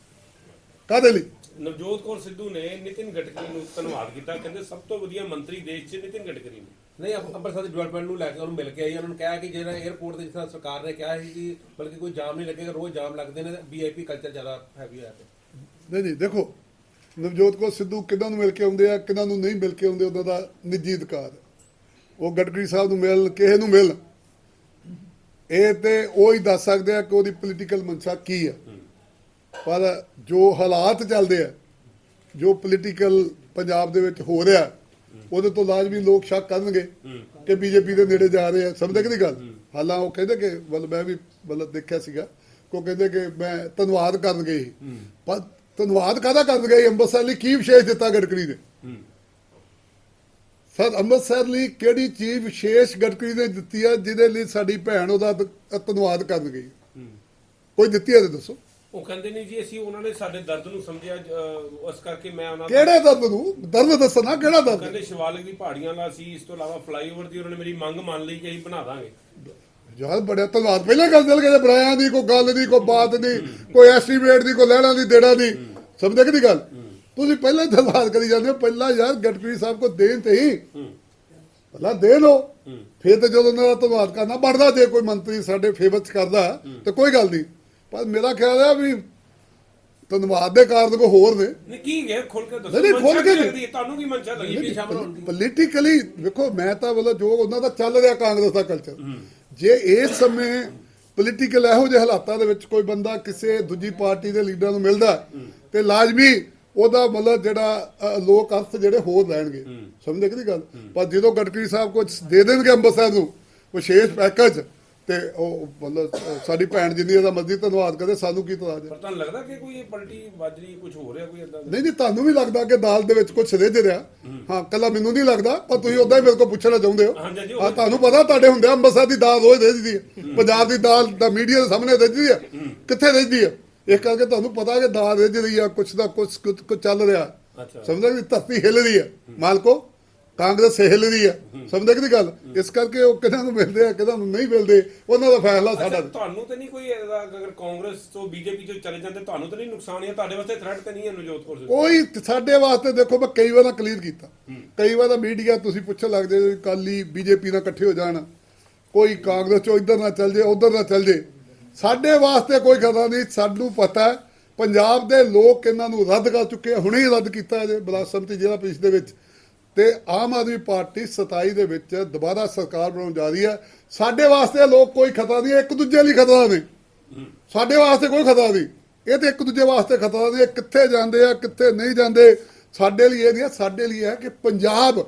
A: ਕਾਹਦੇ ਲਈ?
B: ਨਵਜੋਤ ਕੌਰ ਸਿੱਧੂ ਨੇ ਨਿਤਿਨ ਗਡਕਰੀ ਨੂੰ ਧੰਨਵਾਦ ਕੀਤਾ ਕਹਿੰਦੇ ਸਭ ਤੋਂ ਵਧੀਆ ਮੰਤਰੀ ਦੇਸ਼ 'ਚ ਨਿਤਿਨ ਗਡਕਰੀ ਨੇ।
C: ਨਹੀਂ ਅੰਮ- ਅੰਮ੍ਰਿਤਸਰ ਦੇ ਡਿਵੈਲਪਮੈਂਟ ਨੂੰ ਲੈ ਕੇ ਉਹਨੂੰ ਮਿਲ ਕੇ ਆਈ ਹੈ। ਉਹਨਾਂ ਨੂੰ ਕਿਹਾ ਕਿ ਜਿਹੜਾ 에ਅਰਪੋਰਟ ਤੇ ਜਿਸ ਤਰ੍ਹਾਂ ਸਰਕਾਰ ਨੇ ਕਿਹਾ ਸੀ ਕਿ ਬਲਕਿ ਕੋਈ ਜਾਮ ਨਹੀਂ ਲੱਗੇਗਾ ਰੋਜ਼ ਜਾਮ ਲੱਗਦੇ ਨੇ ਵੀਆਈਪੀ ਕਲਚਰ ਜ਼ਿਆਦਾ ਹੈਵੀ ਹੋਇਆ ਪਿਆ
A: ਨਹੀਂ ਨਹੀਂ ਦੇਖੋ ਨਵਜੋਤ ਕੌਰ ਸਿੱਧੂ ਕਿਹਨਾਂ ਨੂੰ ਮਿਲ ਕੇ ਆਉਂਦੇ ਆ ਕਿਹਨਾਂ ਨੂੰ ਨਹੀਂ ਮਿਲ ਕੇ ਆਉਂਦੇ ਉਹਨਾਂ ਦਾ ਨਿੱਜੀ ਅਧਿਕਾਰ। ਹੈ ਉਹ ਗਡਕਰੀ ਸਾਹਿਬ ਨੂੰ ਮਿਲ ਕਿਸੇ ਨੂੰ ਮਿਲ ਇਹ ਤੇ ਉਹ ਹੀ ਦੱਸ ਸਕਦੇ ਆ ਕਿ ਉਹਦੀ ਪੋਲੀਟੀਕਲ ਮਨਸ਼ਾ ਕੀ ਹੈ ਪਰ ਜੋ ਹਾਲਾਤ ਚੱਲਦੇ ਆ, ਜੋ ਪੋਲੀਟੀਕਲ ਪੰਜਾਬ ਦੇ ਵਿੱਚ ਹੋ ਰਿਹਾ, ਉਹਦੇ ਤੋਂ ਲਾਜ਼ਮੀ ਲੋਕ ਸ਼ੱਕ ਕਰਨਗੇ ਕਿ ਬੀਜੇਪੀ ਦੇ ਨੇੜੇ ਜਾ ਰਹੇ ਆ। ਸਮਝਦੇ ਕਿ ਨਹੀਂ ਗੱਲ? ਹਾਲਾਂ ਉਹ ਕਹਿੰਦੇ ਕਿ, ਵੱਲ ਮੈਂ ਵੀ ਮਤਲਬ ਦੇਖਿਆ ਸੀਗਾ ਕਿ ਉਹ ਕਹਿੰਦੇ ਕਿ ਮੈਂ ਧੰਨਵਾਦ ਕਰਨਗੇ ਪਰ ਧੰਨਵਾਦ ਕਾਹਦਾ ਕਰਨਗੇ? ਅੰਮ੍ਰਿਤਸਰ ਲਈ ਕੀ ਵਿਸ਼ੇਸ਼ ਦਿੱਤਾ ਗਡਕਰੀ ਨੇ? ਸਰ ਅੰਮ੍ਰਿਤਸਰ ਲਈ ਕਿਹੜੀ ਚੀਜ਼ ਵਿਸ਼ੇਸ਼ ਗਡਕਰੀ ਨੇ ਦਿੱਤੀ ਹੈ ਜਿਹਦੇ ਲਈ ਸਾਡੀ ਭੈਣ ਉਹਦਾ ਧੰਨਵਾਦ ਕਰਨ ਗਈ? ਕੋਈ ਦਿੱਤੀ ਹੈ ਤਾਂ ਦੱਸੋ।
B: ਉਹ ਕਹਿੰਦੇ ਨਹੀਂ ਜੀ ਅਸੀਂ ਉਹਨਾਂ ਨੇ ਸਾਡੇ ਦਰਦ ਨੂੰ ਸਮਝਿਆ ਅਹ, ਉਸ ਕਰਕੇ ਮੈਂ ਉਹਨਾਂ ਦਾ
A: ਕਿਹੜੇ ਦਰਦ ਨੂੰ? ਦਰਦ ਦੱਸਣਾ ਕਿਹੜਾ ਦਰਦ?
B: ਕਹਿੰਦੇ ਸ਼ਿਵਾਲਿਕ ਦੀ ਪਹਾੜੀਆਂ ਦਾ ਸੀ ਇਸ ਤੋਂ ਇਲਾਵਾ ਫਲਾਈਓਵਰ ਦੀ ਉਹਨਾਂ ਨੇ ਮੇਰੀ ਮੰਗ ਮੰਨ ਲਈ ਕਿ ਅਸੀਂ ਬਣਾ ਦਾਂਗੇ।
A: ਯਾਰ ਬੜਾ ਧੰਨਵਾਦ। ਪਹਿਲਾਂ ਗੱਲ ਚੱਲ ਗਿਆ ਬਣਾਇਆ ਦੀ ਕੋਈ ਗੱਲ ਨਹੀਂ ਕੋਈ ਬਾਤ ਨਹੀਂ ਕੋਈ ਐਸਟੀਮੇਟ ਦੀ ਕੋਈ ਲੈਣਾ ਦੀ ਦੇਣਾ ਦੀ ਸਮਝਦੇ ਕਿ ਦੀ ਗੱਲ? ਤੁਸੀਂ ਪਹਿਲਾਂ ਧੰਨਵਾਦ ਕਰੀ ਜਾਂਦੇ ਹੋ ਪਹਿਲਾਂ ਯਾਰ ਗਡਕਰੀ ਸਾਹਿਬ ਕੋ ਦੇਣ ਤੇ ਹੀ। ਪਹਿਲਾਂ ਦੇ ਲੋ ਫਿਰ ਤੇ ਜਦੋਂ ਉਹਨਾਂ ਦਾ ਧੰਨਵਾਦ ਕਰਨਾ ਬਣਦਾ ਜੇ ਕੋਈ ਮੰਤਰੀ ਸਾਡੇ ਫੇਵਰ ਚ ਕਰਦਾ ਤੇ ਕੋਈ ਗੱਲ ਨਹੀਂ। ਪਰ ਮੇਰਾ ਖਿਆਲ ਹੈ ਵੀ ਧੰਨਵਾਦ ਦੇ ਕਾਰਨ ਕੋ ਹੋਰ ਨੇ।
B: ਨਹੀਂ ਕੀ ਹੈ? ਖੁੱਲ ਕੇ ਦੱਸੋ।
A: ਨਹੀਂ, ਨਹੀਂ, ਖੁੱਲ੍ਹ
B: ਮਨਸ਼ਾ
A: ਕੇ
B: ਕੀ
A: ਨਹੀਂ।
B: ਲੱਗਦੀ ਹੈ? ਤੁਹਾਨੂੰ ਕੀ ਮਨਸ਼ਾ ਲੱਗੀ? ਵੀ ਸ਼ਾਮਲ ਹੋਣ ਦੀ।
A: ਪੋਲੀਟੀਕਲੀ ਵੇਖੋ ਮੈਂ ਤਾਂ ਮਤਲਬ ਜੋ ਉਹਨਾਂ ਦਾ ਚੱਲ ਰਿਹਾ ਕਾਂਗਰਸ ਦਾ ਕਲਚਰ ਜੇ ਇਸ ਸਮੇਂ ਪੋਲੀਟੀਕਲ ਇਹੋ ਜਿਹੇ ਹਾਲਾਤਾਂ ਦੇ ਵਿੱਚ ਕੋਈ ਬੰਦਾ ਕਿਸੇ ਦੂਜੀ ਪਾਰਟੀ ਦੇ ਲੀਡਰਾਂ ਨੂੰ ਮਿਲਦਾ ਤੇ ਲਾਜ਼ਮੀ ਉਹਦਾ ਮਤਲਬ ਜਿਹੜਾ ਲੋਕ ਅਰਥ ਜਿਹੜੇ ਹੋਰ ਲੈਣਗੇ ਸਮਝਦੇ ਕਿ ਨਹੀਂ ਗੱਲ? ਪਰ ਜਦੋਂ ਗਡਕਰੀ ਸਾਹਿਬ ਕੁਝ ਦੇ ਦੇਣਗੇ ਅੰਮ੍ਰਿਤਸਰ ਨੂੰ ਵਿਸ਼ੇਸ਼ ਪੈਕੇਜ ਤੇ ਉਹ ਮਤਲਬ ਸਾਡੀ ਭੈਣ ਜਿੰਨੀ ਇਹਦਾ ਮਰਜ਼ੀ ਧੰਨਵਾਦ ਕਰੇ ਸਾਨੂੰ ਕੀ ਤਰਾਜ
B: ਪਰ ਤੁਹਾਨੂੰ ਲੱਗਦਾ ਕਿ ਕੋਈ ਇਹ ਪਲਟੀ ਵੱਜ ਰਹੀ ਕੁਝ ਹੋ ਰਿਹਾ ਕੋਈ ਇਦਾਂ
A: ਨਹੀਂ ਨਹੀਂ ਤੁਹਾਨੂੰ ਵੀ ਲੱਗਦਾ ਕਿ ਦਾਲ ਦੇ ਵਿੱਚ ਕੁਝ ਰਿੱਝ ਰਿਹਾ? ਹਾਂ। ਕੱਲਾ ਮੈਨੂੰ ਨਹੀਂ ਲੱਗਦਾ ਪਰ ਤੁਸੀਂ ਉਦਾਂ ਹੀ ਮੇਰੇ ਕੋਲ ਪੁੱਛਣਾ ਚਾਹੁੰਦੇ ਹੋ। ਹਾਂ ਤੁਹਾਨੂੰ ਪਤਾ ਤੁਹਾਡੇ ਹੁੰਦੇ ਅੰਮ੍ਰਿਤਸਰ ਦੀ ਦਾਲ ਰੋਜ਼ ਰਿੱਝਦੀ ਹੈ। ਪੰਜਾਬ ਦੀ ਦਾਲ ਦਾ ਮੀਡੀਆ ਦੇ ਸਾਹਮਣੇ ਰਿੱਝਦੀ ਹੈ। ਕਿੱਥੇ ਰਿੱਝਦੀ ਹੈ? ਇਹ ਕਰਕੇ ਤੁਹਾਨੂੰ ਪਤਾ ਕਿ ਦਾਲ ਰਿੱਝ ਰਹੀ ਆ ਕੁਛ ਦਾ ਕੁਛ ਚੱਲ ਰਿਹਾ। ਸਮਝਦੇ ਕਿ ਧਰਤੀ ਹਿੱਲ ਰਹੀ ਹੈ ਮਾਲਕੋ ਕਾਂਗਰਸ ਹਿੱਲ ਰਹੀ ਹੈ। ਸਮਝਦੇ ਕਿ ਗੱਲ? ਇਸ ਕਰਕੇ ਉਹ ਕਿਹਨਾਂ ਨੂੰ ਮਿਲਦੇ ਆ ਕਿਹਨਾਂ ਨੂੰ ਨਹੀਂ ਮਿਲਦੇ ਉਹਨਾਂ ਦਾ ਫੈਸਲਾ ਸਾਡਾ।
B: ਤੁਹਾਨੂੰ ਤੇ ਨਹੀਂ ਕੋਈ ਅਗਰ ਕਾਂਗਰਸ ਤੋਂ ਬੀਜੇਪੀ ਤੋਂ ਚਲੇ ਜਾਂਦੇ ਤੁਹਾਨੂੰ ਤਾਂ ਨਹੀਂ ਨੁਕਸਾਨ ਹੈ ਤੁਹਾਡੇ ਵਾਸਤੇ ਥ੍ਰੈਟ ਤੇ ਨਹੀਂ ਹੈ ਨਵਜੋਤ ਕੌਰ
A: ਕੋਈ ਸਾਡੇ ਵਾਸਤੇ ਦੇਖੋ ਮੈਂ ਕਈ ਵਾਰ ਕਲੀਅਰ ਕੀਤਾ। ਕਈ ਵਾਰ ਮੀਡੀਆ ਤੁਸੀਂ ਪੁੱਛਣ ਲੱਗਦੇ ਹੋ ਕਾਲੀ ਬੀਜੇਪੀ ਨਾਲ ਇਕੱਠੇ ਹੋ ਜਾਣ। ਕੋਈ ਕਾਂਗਰਸ ਚੋਂ ਇੱਧਰ ਨਾ ਚੱਲ ਜੇ ਉੱਧਰ ਨਾ ਚੱਲ ਜੇ ਸਾਡੇ ਵਾਸਤੇ ਕੋਈ ਖਤਰਾ ਨਹੀਂ, ਸਾਨੂੰ ਪਤਾ ਪੰਜਾਬ ਦੇ ਲੋਕ ਇਹਨਾਂ ਨੂੰ ਰੱਦ ਕਰ ਚੁੱਕੇ ਹੁਣੇ ਹੀ ਰੱਦ ਕੀਤਾ ਜੇ ਬਲਾਸਮਤੀ ਜ਼ਿਲ੍ਹਾ ਪ੍ਰੀਸ਼ਦ ਦੇ ਵਿੱਚ। ਤੇ ਆਮ ਆਦਮੀ ਪਾਰਟੀ 27 ਦੇ ਵਿੱਚ ਦੁਬਾਰਾ ਸਰਕਾਰ ਬਣਾਉਣ ਜਾ ਰਹੀ ਹੈ। ਸਾਡੇ ਵਾਸਤੇ ਲੋਕ ਕੋਈ ਖਤਰਾ ਨਹੀਂ, ਇੱਕ ਦੂਜੇ ਲਈ ਖਤਰਾ ਨੇ ਸਾਡੇ ਵਾਸਤੇ ਕੋਈ ਖਤਰਾ ਨਹੀਂ। ਇਹ ਤੇ ਇੱਕ ਦੂਜੇ ਵਾਸਤੇ ਖਤਰਾ ਨਹੀਂ ਕਿੱਥੇ ਜਾਂਦੇ ਆ, ਕਿੱਥੇ ਨਹੀਂ ਜਾਂਦੇ। ਸਾਡੇ ਲਈ ਇਹ ਨਹੀਂ ਹੈ, ਸਾਡੇ ਲਈ ਇਹ ਹੈ ਕਿ ਪੰਜਾਬ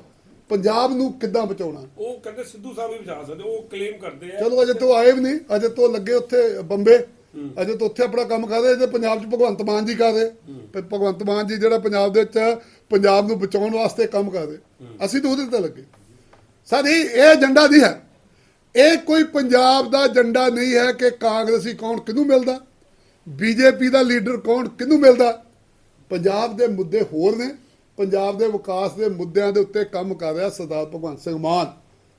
A: ਪੰਜਾਬ ਨੂੰ ਕਿੱਦਾਂ ਬਚਾਉਣਾ?
B: ਉਹ ਕਹਿੰਦੇ ਸਿੱਧੂ ਸਾਹਿਬ ਵੀ ਬਚਾ ਸਕਦੇ ਉਹ ਕਲੇਮ ਕਰਦੇ ਆ।
A: ਚਲੋ ਅਜੇ ਤੋਂ ਆਏ ਵੀ ਨਹੀਂ ਅਜੇ ਤੋਂ ਲੱਗੇ ਉੱਥੇ ਬੰਬੇ। ਅਜੇ ਤੋਂ ਉੱਥੇ ਆਪਣਾ ਕੰਮ ਕਰ ਰਹੇ ਪੰਜਾਬ 'ਚ ਭਗਵੰਤ ਮਾਨ ਜੀ ਕਰ ਰਹੇ। ਭਗਵੰਤ ਮਾਨ ਜੀ ਜਿਹੜਾ ਪੰਜਾਬ ਦੇ ਵਿੱਚ ਪੰਜਾਬ ਨੂੰ ਬਚਾਉਣ ਵਾਸਤੇ ਕੰਮ ਕਰ ਰਹੇ। ਅਸੀਂ ਤਾਂ ਉਹਦੇ ਤੇ ਲੱਗੇ। ਸਾਡੀ ਇਹ ਏਜੰਡਾ ਨਹੀਂ ਹੈ। ਇਹ ਕੋਈ ਪੰਜਾਬ ਦਾ ਏਜੰਡਾ ਨਹੀਂ ਹੈ ਕਿ ਕਾਂਗਰਸੀ ਕੌਣ ਕਿਹਨੂੰ ਮਿਲਦਾ ਬੀਜੇਪੀ ਦਾ ਲੀਡਰ ਕੌਣ ਕਿਹਨੂੰ ਮਿਲਦਾ। ਪੰਜਾਬ ਦੇ ਮੁੱਦੇ ਹੋਰ ਨੇ। ਪੰਜਾਬ ਦੇ ਵਿਕਾਸ ਦੇ ਮੁੱਦਿਆਂ ਦੇ ਉੱਤੇ ਕੰਮ ਕਰ ਰਿਹਾ ਸਰਦਾਰ ਭਗਵੰਤ ਸਿੰਘ ਮਾਨ।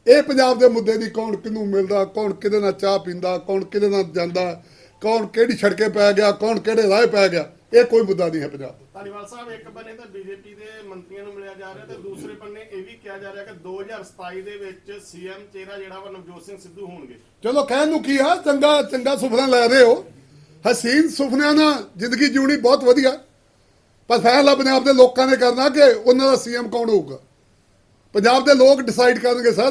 A: ਇਹ ਪੰਜਾਬ ਦੇ ਮੁੱਦੇ ਦੀ ਕੌਣ ਕਿਹਨੂੰ ਮਿਲਦਾ ਕੌਣ ਕਿਹਦੇ ਨਾਲ ਚਾਹ ਪੀਂਦਾ ਕੌਣ ਕਿਹਦੇ ਨਾਲ ਜਾਂਦਾ ਕੌਣ ਕਿਹੜੀ ਸੜਕੇ ਪੈ ਗਿਆ ਕੌਣ ਕਿਹੜੇ ਰਾਹ ਪੈ ਗਿਆ ਇਹ ਕੋਈ ਮੁੱਦਾ ਨਹੀਂ ਹੈ ਪੰਜਾਬ ਦਾ।
D: ਧਾਲੀਵਾਲ ਸਾਹਿਬ ਇੱਕ ਬੰਨੇ ਤਾਂ ਬੀਜੇਪੀ ਦੇ ਮੰਤਰੀਆਂ ਨੂੰ ਮਿਲਿਆ ਜਾ ਰਿਹਾ ਤੇ ਦੂਸਰੇ ਬੰਨੇ ਇਹ ਵੀ ਕਿਹਾ ਜਾ ਰਿਹਾ ਕਿ 2027 ਦੇ ਵਿੱਚ ਸੀਐਮ ਚਿਹਰਾ ਜਿਹੜਾ ਵਾ ਨਵਜੋਤ ਸਿੰਘ ਸਿੱਧੂ ਹੋਣਗੇ।
A: ਚਲੋ ਕਹਿਣ ਨੂੰ ਕੀ ਆ ਚੰਗਾ ਚੰਗਾ ਸੁਪਨਾ ਲੈ ਰਹੇ ਹੋ। ਹਸੀਨ ਸੁਪਨਿਆਂ ਨਾਲ ਜ਼ਿੰਦਗੀ ਜਿਉਣੀ ਬਹੁਤ ਵਧੀਆ। ਪਰ ਫੈਸਲਾ ਪੰਜਾਬ ਦੇ ਲੋਕਾਂ ਨੇ ਕਰਨਾ ਕਿ ਉਹਨਾਂ ਦਾ ਸੀਐਮ ਕੌਣ ਹੋਊਗਾ। ਪੰਜਾਬ ਦੇ ਲੋਕ ਡਿਸਾਈਡ ਕਰਨਗੇ, ਸਰ,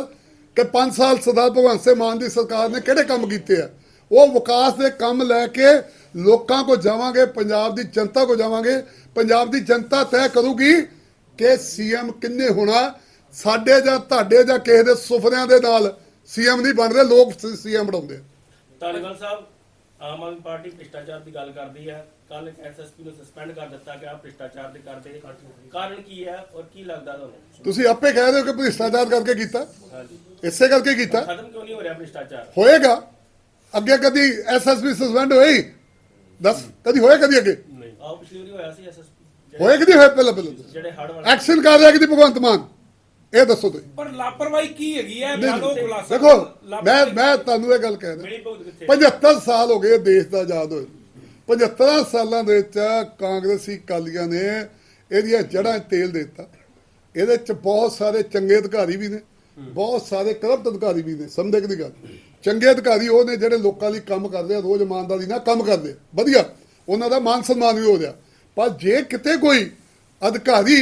A: ਕਿ 5 ਸਾਲ ਸਰਦਾਰ ਭਗਵੰਤ ਸਿੰਘ ਮਾਨ ਦੀ ਸਰਕਾਰ ਨੇ ਕਿਹੜੇ ਕੰਮ ਕੀਤੇ ਆ। ਉਹ ਵਿਕਾਸ ਦੇ ਕੰਮ ਲੈ ਕੇ ਲੋਕਾਂ ਕੋ ਜਾਵਾਂਗੇ, ਪੰਜਾਬ ਦੀ ਜਨਤਾ ਕੋ ਜਾਵਾਂਗੇ। ਪੰਜਾਬ ਦੀ ਜਨਤਾ ਤੈਅ ਕਰੂਗੀ ਕਿ ਸੀਐਮ ਕਿੰਨੇ ਹੋਣਾ, ਸਾਡੇ ਜਾਂ ਤੁਹਾਡੇ ਜਾਂ ਕਿਸੇ ਦੇ ਸੁਪਨਿਆਂ ਦੇ ਨਾਲ ਸੀਐਮ ਨਹੀਂ ਬਣ ਰਹੇ ਲੋਕ ਸੀਐਮ ਬਣਾਉਂਦੇ ਆ।
E: ਸਾਹਿਬ ਆਮ ਆਦਮੀ ਪਾਰਟੀ ਭ੍ਰਿਸ਼ਟਾਚਾਰ ਦੀ ਗੱਲ ਕਰਦੀ ਹੈ। ਕੱਲ ਐਸਐਸਪੀ ਨੂੰ ਸਸਪੈਂਡ ਕਰ ਦਿੱਤਾ ਗਿਆ ਭ੍ਰਿਸ਼ਟਾਚਾਰ ਦੇ ਕਰਦੇ ਕਾਰਨ ਕੀ ਹੈ ਔਰ ਕੀ ਲੱਗਦਾ ਤੁਹਾਨੂੰ?
A: ਤੁਸੀਂ ਆਪੇ ਕਹਿ ਰਹੇ ਹੋ ਕਿ ਭ੍ਰਿਸ਼ਟਾਚਾਰ ਕਰਕੇ ਕੀਤਾ।
E: ਹਾਂਜੀ।
A: ਇਸੇ ਕਰਕੇ ਕੀਤਾ।
E: ਖਤਮ ਕਿਉਂ ਨਹੀਂ ਹੋ ਰਿਹਾ ਭ੍ਰਿਸ਼ਟਾਚਾਰ?
A: ਹੋਏਗਾ। ਅੱਗੇ ਕਦੀ ਐਸਐਸਪੀ ਸਸਪੈਂਡ ਹੋਈ? ਦੱਸ ਕਦੀ ਹੋਇਆ ਕਦੀ ਅੱਗੇ?
B: ਨਹੀਂ
E: ਆਓ ਪਿਛਲੀ ਵਾਰੀ ਹੋਇਆ ਸੀ ਐਸਐਸਪੀ
A: ਹੋਇਆ ਕਦੀ ਹੋਇਆ ਪਹਿਲਾਂ ਪਹਿਲਾਂ।
E: ਜਿਹੜੇ ਹੜ ਵਾਲੇ
A: ਐਕਸ਼ਨ ਕਰ ਰਿਹਾ ਕਦੀ ਭਗਵੰਤ ਮਾਨ? ਇਹ ਦੱਸੋ ਤੁਸੀਂ।
B: ਪਰ ਲਾਪਰਵਾਹੀ ਕੀ ਹੈਗੀ ਹੈ ਚਲੋ ਖੁਲਾਸਾ।
A: ਦੇਖੋ ਮੈਂ ਮੈਂ ਤੁਹਾਨੂੰ ਇਹ ਗੱਲ ਕਹਿ ਰਿਹਾ
E: ਮਿਲੀ ਭੁਗਤ ਕਿੱਥੇ
A: 75 ਸਾਲ ਹੋ ਗਏ ਦੇਸ਼ ਦਾ ਆਜ਼ਾਦ ਹੋਏ 75 ਸਾਲਾਂ ਦੇ ਵਿੱਚ ਕਾਂਗਰਸੀ ਕਾਲੀਆਂ ਨੇ ਇਹਦੀਆਂ ਜੜ੍ਹਾਂ 'ਚ ਤੇਲ ਦਿੱਤਾ। ਇਹਦੇ ਚ ਬਹੁਤ ਸਾਰੇ ਚੰਗੇ ਅਧਿਕਾਰੀ ਵੀ ਨੇ ਬਹੁਤ ਸਾਰੇ ਕਰਪਟ ਅਧਿਕਾਰੀ ਵੀ ਨੇ ਸਮਝਦੇ ਦੀ ਗੱਲ। ਚੰਗੇ ਅਧਿਕਾਰੀ ਉਹ ਨੇ ਜਿਹੜੇ ਲੋਕਾਂ ਲਈ ਕੰਮ ਕਰਦੇ ਆ ਰੋਜ਼ ਇਮਾਨਦਾਰੀ ਨਾਲ ਕੰਮ ਕਰਦੇ ਵਧੀਆ ਉਹਨਾਂ ਦਾ ਮਾਨ ਸਨਮਾਨ ਵੀ ਹੋ ਰਿਹਾ। ਪਰ ਜੇ ਕਿਤੇ ਕੋਈ ਅਧਿਕਾਰੀ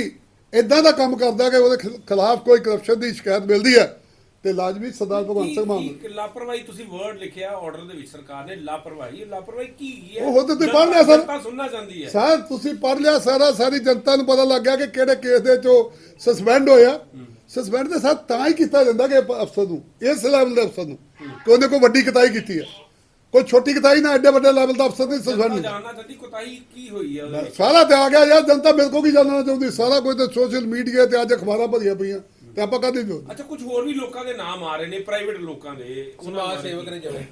A: ਇਦਾਂ ਦਾ ਕੰਮ ਕਰਦਾ ਕਿ ਉਹਦੇ ਖਿਲ- ਖਿਲਾਫ ਕੋਈ ਕਰਪਸ਼ਨ ਦੀ ਸ਼ਿਕਾਇਤ ਮਿਲਦੀ ਹੈ ਤੇ ਲਾਜ਼ਮੀ ਸਰਦਾਰ ਭਗਵੰਤ ਸਿੰਘ ਮਾਨ ਨੂੰ।
B: ਕੀ- ਲਾਪਰਵਾਹੀ ਤੁਸੀਂ ਵਰਡ ਲਿਖਿਆ ਆਰਡਰ ਦੇ ਵਿੱਚ ਸਰਕਾਰ ਨੇ? ਲਾਪਰਵਾਹੀ ਇਹ ਲਾਪਰਵਾਹੀ ਕੀ ਹੈ?
A: ਉਹ ਹੁਣ ਤਾਂ ਪੜ੍ਹ ਲਿਆ ਸਰ।
B: ਸੁਣਨਾ ਚਾਹੁੰਦੀ ਹੈ।
A: ਸਰ ਤੁਸੀਂ ਪੜ ਲਿਆ ਸਾਰਾ ਸਾਰੀ ਜਨਤਾ ਨੂੰ ਪਤਾ ਲੱਗ ਗਿਆ ਕਿ ਕਿਹੜੇ ਕੇਸ ਦੇ ਚੋਂ ਸਸਪੈਂਡ ਹੋਇਆ। ਸਸਪੈਂਡ ਤੇ ਸਰ ਤਾਂ ਹੀ ਕੀਤਾ ਜਾਂਦਾ ਕਿ ਅਫਸਰ ਨੂੰ ਇਸ ਲੈਵਲ ਦੇ ਅਫਸਰ ਨੂੰ। ਕਿ ਉਹਨੇ ਕੋਈ ਵੱਡੀ ਕਿਤਾਈ ਕੀਤੀ ਹੈ। ਕੋਈ ਛੋਟੀ ਕਿਤਾਈ ਨਾ ਐਡੇ ਵੱਡੇ ਲੈਵਲ ਦਾ ਅਫਸਰ ਨਹੀਂ ਸਸਪੈਂਡ
B: ਜਾਣਨਾ ਚਾਹੁੰਦੀ ਕੋਤਾਹੀ ਕੀ ਹੋਈ ਹੈ ਉਹਦੇ
A: ਸਾਰਾ ਤੇ ਆ ਗਿਆ ਯਾਰ ਜਨਤਾ ਮੇਰੇ ਕੋਲ ਕੀ ਜਾਣਨਾ ਚਾਹੁੰਦੀ? ਸਾਰਾ ਕੁਝ ਤੇ ਸੋਸ਼ਲ ਮੀਡੀਆ ਤੇ ਅੱਜ ਅਖਬਾਰਾਂ ਭਰੀਆਂ ਪਈਆਂ ਤੇ ਆਪਾਂ ਕਦੇ ਨਹੀਂ
B: ਅੱਛਾ ਕੁਝ ਹੋਰ ਵੀ ਲੋਕਾਂ ਦੇ ਨਾਮ ਆ ਰਹੇ ਨੇ ਪ੍ਰਾਈਵੇਟ ਲੋਕਾਂ ਦੇ ਉਹਨਾਂ
C: ਸਮਾਜ ਸੇਵਕ
B: ਕੀ?
C: ਨੇ ਜਿਵੇਂ